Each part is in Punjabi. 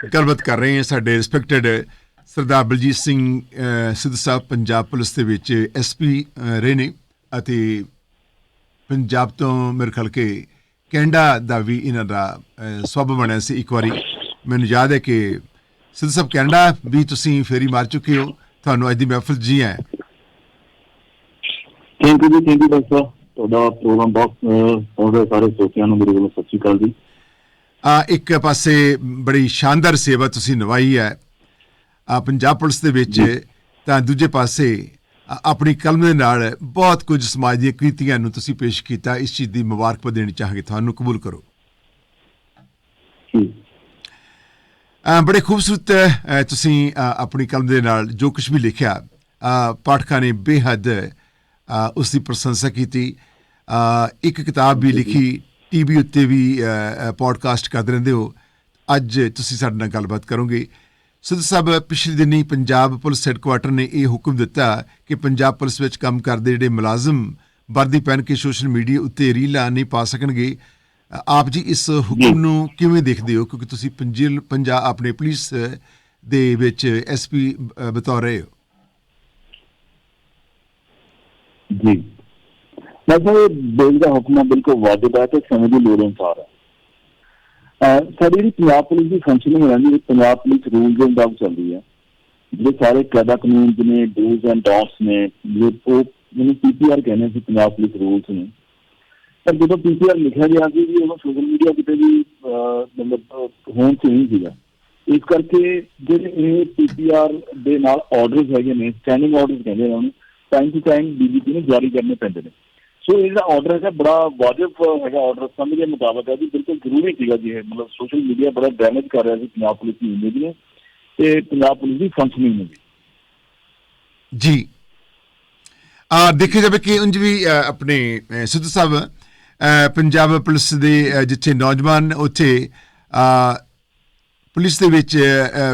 ਗੱਲਬਾਤ ਕਰ ਰਹੇ ਹਾਂ ਸਾਡੇ ਰਿਸਪੈਕਟਡ ਸਰਦਾਰ ਬਲਜੀਤ ਸਿੰਘ ਅਹ, ਸਿੱਧੂ ਸਾਹਿਬ ਪੰਜਾਬ ਪੁਲਿਸ ਦੇ ਵਿੱਚ ਐਸਪੀ ਰਹੇ ਨੇ ਅਤੇ ਪੰਜਾਬ ਤੋਂ ਮੇਰੇ ਖਿਆਲ ਕੇ ਕੈਨੇਡਾ ਦਾ ਵੀ ਇਹਨਾਂ ਦਾ ਅਹ, ਬਣਿਆ ਸੀ ਇੱਕ ਵਾਰੀ। ਮੈਨੂੰ ਯਾਦ ਹੈ ਕਿ ਸਿੱਧੂ ਸਾਹਿਬ ਕੈਨੇਡਾ ਵੀ ਤੁਸੀਂ ਫੇਰੀ ਮਾਰ ਚੁੱਕੇ ਹੋ। ਤੁਹਾਨੂੰ ਅੱਜ ਦੀ ਮਹਿਫਲ ਜੀ ਹੈ ਥੈਂਕ ਯੂ ਜੀ ਥੈਂਕ ਯੂ ਡਾਕਟਰ ਤੁਹਾਡਾ ਪ੍ਰੋਗਰਾਮ ਬਹੁਤ ਅਹ, ਸਾਰੇ ਸੋਚਿਆਂ ਨੂੰ ਮੇਰੇ ਵੱਲੋਂ ਸਤਿ ਸ਼੍ਰੀ ਅਕਾਲ ਜੀ। ਇੱਕ ਪਾਸੇ ਬੜੀ ਸ਼ਾਨਦਾਰ ਸੇਵਾ ਤੁਸੀਂ ਨਿਭਾਈ ਹੈ। ਆ ਪੰਜਾਬ ਪੁਲਿਸ ਦੇ ਵਿੱਚ ਤਾਂ ਦੂਜੇ ਪਾਸੇ ਆਪਣੀ ਕਲਮ ਦੇ ਨਾਲ ਬਹੁਤ ਕੁਝ ਸਮਾਜ ਦੀਆਂ ਕ੍ਰਿਤੀਆਂ ਨੂੰ ਤੁਸੀਂ ਪੇਸ਼ ਕੀਤਾ। ਇਸ ਚੀਜ਼ ਦੀ ਮੁਬਾਰਕਬਾਦ ਦੇਣੀ ਚਾਹਾਂਗੇ। ਤੁਹਾਨੂੰ ਕਬੂਲ ਕਰੋ। ਬੜੇ ਖੂਬਸੂਰਤ ਤੁਸੀਂ ਆਪਣੀ ਕਲਮ ਦੇ ਨਾਲ ਜੋ ਕੁਝ ਵੀ ਲਿਖਿਆ ਪਾਠਕਾਂ ਨੇ ਬੇਹੱਦ ਉਸ ਦੀ ਪ੍ਰਸ਼ੰਸਾ ਕੀਤੀ। ਇੱਕ ਕਿਤਾਬ ਵੀ ਲਿਖੀ ਟੀਵੀ ਉੱਤੇ ਵੀ ਪੋਡਕਾਸਟ ਕਰਦੇ ਰਹਿੰਦੇ ਹੋ। ਅੱਜ ਤੁਸੀਂ ਸਾਡੇ ਨਾਲ ਗੱਲਬਾਤ ਕਰੋਗੇ। ਸਿੱਧੂ ਸਾਹਿਬ, ਪਿਛਲੇ ਦਿਨੀ ਪੰਜਾਬ ਪੁਲਿਸ ਹੈੱਡਕੁਆਟਰ ਨੇ ਇਹ ਹੁਕਮ ਦਿੱਤਾ ਕਿ ਪੰਜਾਬ ਪੁਲਿਸ ਵਿੱਚ ਕੰਮ ਕਰਦੇ ਜਿਹੜੇ ਮੁਲਾਜ਼ਮ ਵਰਦੀ ਪਹਿਨ ਕੇ ਸੋਸ਼ਲ ਮੀਡੀਆ ਉੱਤੇ ਰੀਲਾਂ ਨਹੀਂ ਪਾ ਸਕਣਗੇ। ਆਪ ਜੀ ਇਸ ਹੁਕਮ ਨੂੰ ਕਿਵੇਂ ਦੇਖਦੇ ਹੋ? ਕਿਉਂਕਿ ਤੁਸੀਂ ਪੰਜੀਲ ਪੰਜਾਬ ਆਪਣੇ ਪੁਲਿਸ ਦੇ ਵਿੱਚ ਐਸਪੀ ਬਤੌਰ ਰਹੇ ਹੋ। ਜੀ। ਮੈਂ ਤਾਂ ਬਿੱਲ ਦਾ ਹੁਕਮ ਬਿਲਕੁਲ ਵਾਜਬ ਹੈ ਤੇ ਸਮੇਂ ਦੀ ਲੋੜ ਅਨੁਸਾਰ ਹੈ ਅਹ ਸਾਡੀ ਜਿਹੜੀ ਪੰਜਾਬ ਪੁਲਿਸ ਦੀ ਫੰਕਸ਼ਨਿੰਗ ਰਹਿੰਦੀ ਹੈ ਪੰਜਾਬ ਪੁਲਿਸ ਰੂਲ ਦੇ ਮੁਤਾਬਕ ਚੱਲਦੀ ਹੈ ਜਿਹੜੇ ਸਾਰੇ ਕਾਇਦਾ ਕਾਨੂੰਨ ਜਿਵੇਂ ਡੂਜ਼ ਐਂਡ ਡੋਂਟਸ ਨੇ ਜਿਹੜੇ ਉਹ ਜਿਹਨੂੰ ਪੀਪੀਆਰ ਕਹਿੰਦੇ ਸੀ ਪੰਜਾਬ ਪੁਲਿਸ ਰੂਲਸ ਨੇ ਪਰ ਜਦੋਂ ਪੀਪੀਆਰ ਲਿਖਿਆ ਗਿਆ ਸੀ ਵੀ ਉਹ ਸੋਸ਼ਲ ਮੀਡੀਆ ਕਿਤੇ ਵੀ ਅਹ, ਮਤਲਬ ਅਹ, ਹੋਣ ਚ ਨਹੀਂ ਸੀਗਾ ਇਸ ਕਰਕੇ ਜਿਹੜੇ ਇਹ ਪੀਪੀਆਰ ਦੇ ਨਾਲ ਆਰਡਰਸ ਹੈਗੇ ਨੇ ਸਟੈਂਡਿੰਗ ਆਰਡਰਸ ਕਹਿੰਦੇ ਨੇ ਉਹਨੂੰ ਟਾਈਮ ਟੂ ਟਾਈਮ ਡੀਜੀਪੀ ਨੂੰ ਜਾਰੀ ਕਰਨੇ ਪੈਂਦੇ ਨੇ ਸੋ ਇਹ ਆਰਡਰ ਹੈਗਾ, ਬੜਾ ਵਾਜਬ ਹੈਗਾ ਆਰਡਰ ਸਮਝ ਦੇ ਮੁਤਾਬਕ ਹੈ ਜੀ, ਬਿਲਕੁਲ ਜ਼ਰੂਰੀ ਸੀਗਾ ਜੀ ਇਹ। ਮਤਲਬ ਸੋਸ਼ਲ ਮੀਡੀਆ ਬੜਾ ਡੈਮੇਜ ਕਰ ਰਿਹਾ ਸੀ ਪੰਜਾਬ ਪੁਲਿਸ ਦੀ ਇਮੇਜ ਨੂੰ ਤੇ ਪੰਜਾਬ ਪੁਲਿਸ ਦੀ ਫੰਕਸ਼ਨਿੰਗ ਨੂੰ ਜੀ। ਆ, ਦੇਖਿਆ ਜਾਵੇ ਕਿ ਉਂਝ ਵੀ ਆਪਣੇ ਸਿੱਧੂ ਸਾਹਿਬ ਪੰਜਾਬ ਪੁਲਿਸ ਦੇ ਜਿੱਥੇ ਨੌਜਵਾਨ ਉੱਥੇ ਪੁਲਿਸ ਦੇ ਵਿੱਚ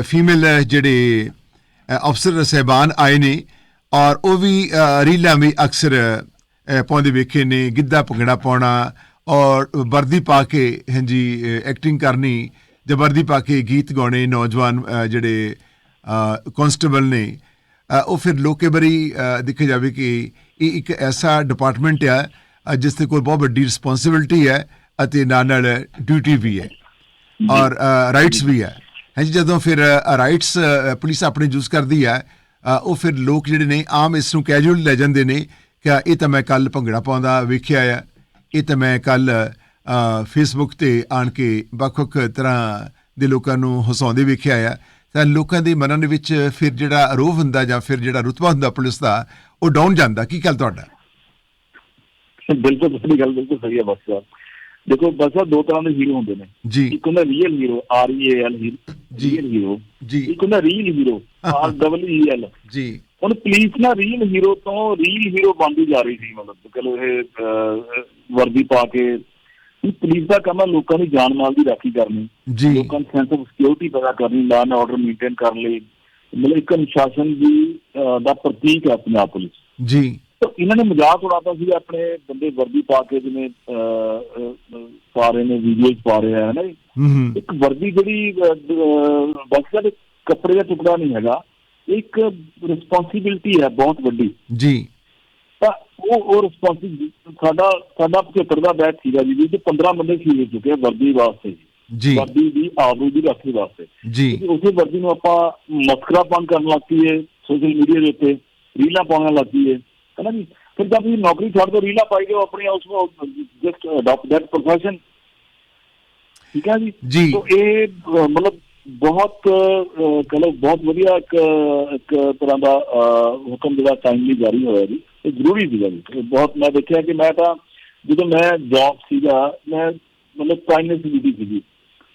ਫੀਮੇਲ ਜਿਹੜੇ ਅਫਸਰ ਸਹਿਬਾਨ ਆਏ ਨੇ ਔਰ ਉਹ ਵੀ ਰੀਲਾਂ ਵੀ ਅਕਸਰ ਪਾਉਂਦੇ ਵੇਖੇ ਨੇ, ਗਿੱਧਾ ਭੰਗੜਾ ਪਾਉਣਾ ਔਰ ਵਰਦੀ ਪਾ ਕੇ ਹਾਂਜੀ ਐਕਟਿੰਗ ਕਰਨੀ, ਜਾਂ ਵਰਦੀ ਪਾ ਕੇ ਗੀਤ ਗਾਉਣੇ ਨੌਜਵਾਨ ਜਿਹੜੇ ਕਨਸਟੇਬਲ ਨੇ ਉਹ ਫਿਰ ਲੋਕੇ ਬਰੀ ਦੇਖਿਆ ਜਾਵੇ ਕਿ ਇਹ ਇੱਕ ਐਸਾ ਡਿਪਾਰਟਮੈਂਟ ਆ ਜਿਸ ਦੇ ਕੋਲ ਬਹੁਤ ਵੱਡੀ ਰਿਸਪੌਂਸਿਬਿਲਟੀ ਹੈ ਅਤੇ ਨਾਲ ਨਾਲ ਡਿਊਟੀ ਵੀ ਹੈ ਔਰ ਰਾਈਟਸ ਵੀ ਹੈ। ਹਾਂਜੀ, ਜਦੋਂ ਫਿਰ ਰਾਈਟਸ ਪੁਲਿਸ ਆਪਣੇ ਯੂਜ਼ ਕਰਦੀ ਹੈ ਉਹ ਫਿਰ ਲੋਕ ਜਿਹੜੇ ਨੇ ਆਮ ਇਸ ਨੂੰ ਕੈਜੂਅਲ ਲੈ ਜਾਂਦੇ ਨੇ ਕਿ ਇਹ ਤਾਂ ਮੈਂ ਕੱਲ ਭੰਗੜਾ ਪਾਉਂਦਾ ਵੇਖਿਆ ਆ। ਇਹ ਤਾਂ ਮੈਂ ਕੱਲ ਫੇਸਬੁੱਕ ਤੇ ਆਣ ਕੇ ਵੱਖ-ਵੱਖ ਤਰ੍ਹਾਂ ਦੇ ਲੋਕਾਂ ਨੂੰ ਹਸਾਉਂਦੇ ਵੇਖਿਆ ਆ। ਤਾਂ ਲੋਕਾਂ ਦੇ ਮਨਾਂ ਦੇ ਵਿੱਚ ਫਿਰ ਜਿਹੜਾ ਅਰੋਹ ਹੁੰਦਾ ਜਾਂ ਫਿਰ ਜਿਹੜਾ ਰੁਤਬਾ ਹੁੰਦਾ ਪੁਲਿਸ ਦਾ ਉਹ ਡਾਊਨ ਜਾਂਦਾ। ਕੀ ਗੱਲ ਤੁਹਾਡਾ? ਬਿਲਕੁਲ ਤੁਹਾਡੀ ਗੱਲ ਬਿਲਕੁਲ ਸਹੀ ਹੈ ਬਸ ਸਾਹਿਬ ਦੇਖੋ ਬਸ ਸਾਹਿਬ ਦੋ ਤਰ੍ਹਾਂ ਦੇ ਹੀਰੋ ਹੁੰਦੇ ਨੇ। ਜੀ। ਇੱਕ ਹੁੰਦਾ real hero R E L hero ਜੀ। ਰੀਅਲ ਹੀਰੋ ਜੀ। ਇੱਕ ਹੁੰਦਾ real hero R double E L ਜੀ। ਹੁਣ ਪੁਲਿਸ ਨਾ ਰੀਅਲ ਹੀਰੋ ਤੋਂ ਰੀਅਲ ਹੀਰੋ ਬਣਦੀ ਜਾ ਰਹੀ ਸੀ ਮਤਲਬ ਚਲੋ ਇਹ ਵਰਦੀ ਪਾ ਕੇ ਪੁਲਿਸ ਦਾ ਕੰਮ ਹੈ ਲੋਕਾਂ ਦੀ ਜਾਨ ਮਾਲ ਦੀ ਰਾਖੀ ਕਰਨੀ। ਜੀ। ਲੋਕਾਂ ਨੂੰ ਸੈਂਸ ਆਫ ਸਿਕਿਉਰਿਟੀ ਪੈਦਾ ਕਰਨੀ ਲਾਅ ਐਂਡ ਆਰਡਰ ਮੇਨਟੇਨ ਕਰਨ ਲਈ। ਮਤਲਬ ਇੱਕ ਅਨੁਸ਼ਾਸਨ ਦੀ ਦਾ ਪ੍ਰਤੀਕ ਹੈ ਪੰਜਾਬ ਪੁਲਿਸ। ਜੀ। ਤਾਂ ਇਹਨਾਂ ਨੇ ਮਜ਼ਾਕ ਉਡਾਤਾ ਸੀ ਆਪਣੇ ਬੰਦੇ ਵਰਦੀ ਪਾ ਕੇ ਜਿਵੇਂ ਪਾ ਰਹੇ ਨੇ ਵੀਡੀਓਜ਼ ਪਾ ਰਹੇ ਆ ਹੈ ਨਾ ਜੀ। ਹੂੰ ਹੂੰ। ਇੱਕ ਵਰਦੀ ਜਿਹੜੀ ਬਸ ਦੇ ਕੱਪੜੇ ਦਾ ਟੁਕੜਾ ਨਹੀਂ ਹੈਗਾ। ਇੱਕ ਰਿਸਪੌਂਸਿਬਿਲਟੀ ਹੈ ਬਹੁਤ ਵੱਡੀ। ਜੀ। ਤਾਂ ਉਹ ਉਹ ਰਿਸਪੌਂਸਿਬਿਲਟੀ ਸਾਡਾ ਸਾਡਾ 75 ਦਾ ਬੈਚ ਸੀਗਾ ਜੀ ਜਿਹਦੇ 15 ਬੰਦੇ ਹੋ ਚੁੱਕੇ ਵਰਦੀ ਵਾਸਤੇ ਜੀ। ਵਰਦੀ ਦੀ ਆਬਰੂ ਦੀ ਰਾਖੀ ਵਾਸਤੇ। ਜੀ। ਉਸੇ ਵਰਦੀ ਨੂੰ ਆਪਾਂ ਮਸਕਰਾਪਨ ਕਰਨ ਲੱਗ ਪਈਏ ਸੋਸ਼ਲ ਮੀਡੀਆ ਦੇ ਉੱਤੇ ਰੀਲਾਂ ਪਾਉਣ ਲੱਗ ਹੈ ਨਾ ਜੀ? ਫਿਰ ਜਦ ਤੁਸੀਂ ਨੌਕਰੀ ਛੱਡ ਦੋ ਰੀਲਾਂ ਪਾਈ ਜਾਓ ਆਪਣੀ ਉਸ ਨੂੰ ਜਸਟ ਅਡਾਪਟ ਦੈਟ ਪ੍ਰੋਫੈਸ਼ਨ ਠੀਕ ਹੈ ਜੀ? ਜੀ। ਤੋ ਇਹ ਮਤਲਬ ਬਹੁਤ ਕਹ ਬਹੁਤ ਵਧੀਆ ਇੱਕ ਇੱਕ ਤਰ੍ਹਾਂ ਦਾ ਹੁਕਮ ਜਿਹੜਾ ਟਾਈਮਲੀ ਜਾਰੀ ਹੋਇਆ ਜੀ ਇਹ ਜ਼ਰੂਰੀ ਸੀਗਾ ਜੀ। ਬਹੁਤ ਮੈਂ ਦੇਖਿਆ ਕਿ ਮੈਂ ਤਾਂ ਜਦੋਂ ਮੈਂ ਜੌਬ ਸੀਗਾ ਮੈਂ ਮਤਲਬ ਪ੍ਰਾਈਮਰੀ ਡਿਊਟੀ ਸੀਗੀ।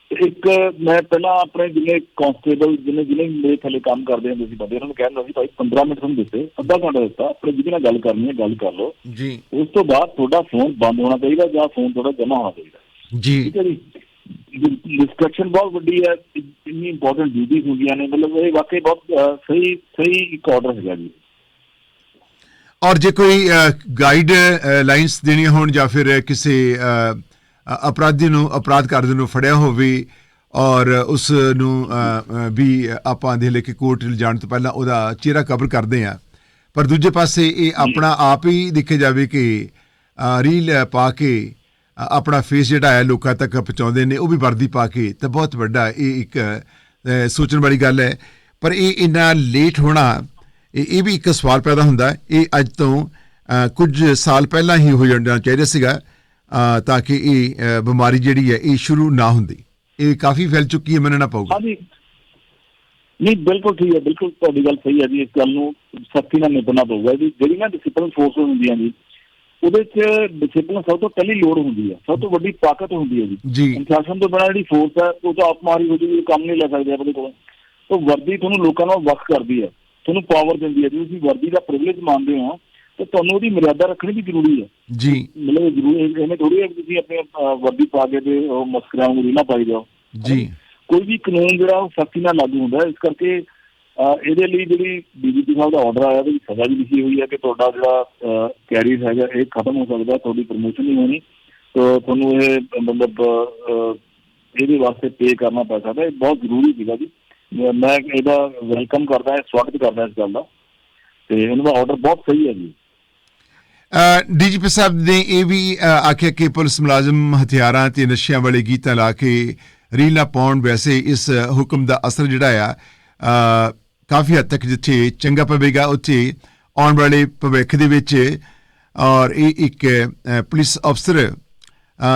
ਤੇ ਇੱਕ ਮੈਂ ਪਹਿਲਾਂ ਆਪਣੇ ਜਿੰਨੇ ਕਾਂਸਟੇਬਲ ਜਿੰਨੇ ਜਿੰਨੇ ਮੇਰੇ ਥੱਲੇ ਕੰਮ ਕਰਦੇ ਹੁੰਦੇ ਸੀ ਬੰਦੇ ਉਹਨਾਂ ਨੂੰ ਕਹਿੰਦਾ ਸੀ ਭਾਈ 15 ਮਿੰਟ ਤੁਹਾਨੂੰ ਦਿੱਤੇ ਅੱਧਾ ਘੰਟਾ ਦਿੱਤਾ ਆਪਣੇ ਜਿਹਦੇ ਨਾਲ ਗੱਲ ਕਰਨੀ ਹੈ ਗੱਲ ਕਰ ਲਓ। ਜੀ। ਉਸ ਤੋਂ ਬਾਅਦ ਤੁਹਾਡਾ ਫੋਨ ਬੰਦ ਹੋਣਾ ਚਾਹੀਦਾ ਜਾਂ ਫੋਨ ਤੁਹਾਡਾ ਜਮ੍ਹਾਂ ਹੋਣਾ ਚਾਹੀਦਾ। ਜੀ। ਠੀਕ ਹੈ ਜੀ? ਡਿਸਟਰੈਕਸ਼ਨ ਬਹੁਤ ਵੱਡੀ ਹੈ ਇੰਨੀ ਇੰਪੋਰਟੈਂਟ ਡਿਊਟੀਆਂ ਹੁੰਦੀਆਂ ਨੇ ਮਤਲਬ ਇਹ ਵਾਕਈ ਬਹੁਤ ਸਹੀ ਸਹੀ ਇੱਕ ਆਰਡਰ ਹੈਗਾ ਜੀ। ਔਰ ਜੇ ਕੋਈ ਗਾਈਡ ਲਾਈਨਸ ਦੇਣੀਆਂ ਹੋਣ ਜਾਂ ਫਿਰ ਕਿਸੇ ਅਪਰਾਧੀ ਨੂੰ ਅਪਰਾਧ ਕਰਦੇ ਨੂੰ ਫੜਿਆ ਹੋਵੇ ਔਰ ਉਸ ਨੂੰ ਵੀ ਆਪਾਂ ਦੇ ਲੈ ਕੇ ਕੋਰਟ ਲਿਜਾਣ ਤੋਂ ਪਹਿਲਾਂ ਉਹਦਾ ਚਿਹਰਾ ਕਵਰ ਕਰਦੇ ਆ ਪਰ ਦੂਜੇ ਪਾਸੇ ਇਹ ਆਪਣਾ ਆਪ ਹੀ ਦੇਖਿਆ ਜਾਵੇ ਕਿ ਰੀਲ ਪਾ ਕੇ ਆਪਣਾ ਫੇਸ ਜਿਹੜਾ ਹੈ, ਲੋਕਾਂ ਤੱਕ ਪਹੁੰਚਾਉਂਦੇ ਨੇ, ਉਹ ਵੀ ਵਰਦੀ ਪਾ ਕੇ, ਤਾਂ ਬਹੁਤ ਵੱਡਾ ਇਹ ਇੱਕ ਸੋਚਣ ਵਾਲੀ ਗੱਲ ਹੈ। ਪਰ ਇਹ ਇੰਨਾ ਲੇਟ ਹੋਣਾ, ਇਹ ਵੀ ਇੱਕ ਸਵਾਲ ਪੈਦਾ ਹੁੰਦਾ ਇਹ ਅੱਜ ਤੋਂ ਕੁਝ ਸਾਲ ਪਹਿਲਾਂ ਹੀ ਹੋ ਜਾਣਾ ਚਾਹੀਦਾ ਸੀਗਾ ਤਾਂ ਕਿ ਇਹ ਬਿਮਾਰੀ ਜਿਹੜੀ ਹੈ, ਇਹ ਸ਼ੁਰੂ ਨਾ ਹੁੰਦੀ। ਇਹ ਕਾਫੀ ਫੈਲ ਚੁੱਕੀ ਹੈ, ਮੰਨਣਾ ਪਊਗਾ। ਹਾਂਜੀ। ਨਹੀਂ, ਬਿਲਕੁਲ ਠੀਕ ਹੈ, ਬਿਲਕੁਲ ਤੁਹਾਡੀ ਗੱਲ ਸਹੀ ਹੈ ਜੀ, ਇਸ ਗੱਲ ਨੂੰ ਸਖਤੀ ਨਾਲ ਨਿਭਣਾ ਪਊਗਾ ਜੀ। ਜਿਹੜੀ ਨਾ ਡਿਸਪਲਿਨ ਫੋਰਸ ਹੁੰਦੀਆਂ ਜੀ ਉਹਦੇ 'ਚ ਡਿਸਪਲਿਨ ਸਭ ਤੋਂ ਪਹਿਲੀ ਲੋੜ ਹੁੰਦੀ ਹੈ ਸਭ ਤੋਂ ਵੱਡੀ ਤਾਕਤ ਹੁੰਦੀ ਹੈ ਜੀ। ਅਨੁਸ਼ਾਸਨ ਤੋਂ ਬਿਨਾਂ ਜਿਹੜੀ ਫੋਰਸ ਹੈ ਉਹ ਤਾਂ ਆਪ ਮਾਰੀ ਹੋ ਜੂਗੀ ਕੰਮ ਨਹੀਂ ਲੈ ਸਕਦੇ ਆਪਣੇ ਕੋਲ। ਉਹ ਵਰਦੀ ਤੁਹਾਨੂੰ ਲੋਕਾਂ ਨਾਲ ਵੱਖ ਕਰਦੀ ਹੈ ਤੁਹਾਨੂੰ ਪਾਵਰ ਦਿੰਦੀ ਹੈ। ਜੇ ਤੁਸੀਂ ਵਰਦੀ ਦਾ ਪ੍ਰਿਵਿਲੇਜ ਮੰਨਦੇ ਹੋ ਤਾਂ ਤੁਹਾਨੂੰ ਉਹਦੀ ਮਰਿਆਦਾ ਰੱਖਣੀ ਵੀ ਜ਼ਰੂਰੀ ਹੈ। ਜੀ। ਮਤਲਬ ਜ਼ਰੂਰੀ ਇਹ- ਇਹਨੇ ਥੋੜੀ ਹੈ ਕਿ ਤੁਸੀਂ ਆਪਣੇ ਵਰਦੀ ਪਾ ਕੇ ਤੇ ਮਸਕਰਾਂ ਨੂੰ ਰੀਲਾ ਪਾਈ ਜਾਓ। ਜੀ। ਕੋਈ ਵੀ ਕਾਨੂੰਨ ਜਿਹੜਾ ਉਹ ਸਖਤੀ ਨਾਲ ਲਾਗੂ ਹੁੰਦਾ ਹੈ ਇਸ ਕਰਕੇ ਇਹਦੇ ਲਈ ਜਿਹੜੀ ਡੀਜੀਪੀ ਸਾਹਿਬ ਦਾ ਆਰਡਰ ਆਇਆ ਉਹਦੀ ਸਜ਼ਾ ਵੀ ਲਿਖੀ ਹੋਈ ਹੈ ਕਿ ਤੁਹਾਡਾ ਜਿਹੜਾ ਕੈਰੀਅਰ ਹੈਗਾ, ਇਹ ਖਤਮ ਹੋ ਸਕਦਾ, ਤੁਹਾਡੀ ਪ੍ਰਮੋਸ਼ਨ ਨਹੀਂ ਹੋਣੀ। ਤਾਂ ਤੁਹਾਨੂੰ ਇਹ ਮਤਲਬ ਇਹਦੇ ਵਾਸਤੇ ਪੇ ਕਰਨਾ ਪੈ ਸਕਦਾ, ਇਹ ਬਹੁਤ ਜ਼ਰੂਰੀ ਸੀਗਾ ਜੀ। ਮੈਂ ਇਹਦਾ ਵੈਲਕਮ ਕਰਦਾ ਹਾਂ ਸਵਾਗਤ ਕਰਦਾ ਇਸ ਗੱਲ ਦਾ। ਤੇ ਇਹਨਾਂ ਦਾ ਆਰਡਰ ਬਹੁਤ ਸਹੀ ਹੈ ਜੀ। ਡੀਜੀਪੀ ਸਾਹਿਬ ਨੇ ਇਹ ਵੀ ਆਖਿਆ ਕਿ ਪੁਲਿਸ ਮੁਲਾਜ਼ਮ ਹਥਿਆਰਾਂ ਤੇ ਨਸ਼ਿਆਂ ਵਾਲੇ ਗੀਤਾਂ ਲਾ ਕੇ ਰੀਲਾ ਪਾਉਣ, ਵੈਸੇ ਇਸ ਹੁਕਮ ਦਾ ਅਸਰ ਜਿਹੜਾ ਆ ਕਾਫੀ ਹੱਦ ਤੱਕ ਜਿੱਥੇ ਚੰਗਾ ਪਵੇਗਾ ਉੱਥੇ ਆਉਣ ਵਾਲੇ ਭਵਿੱਖ ਦੇ ਵਿੱਚ, ਔਰ ਇਹ ਇੱਕ ਪੁਲਿਸ ਅਫਸਰ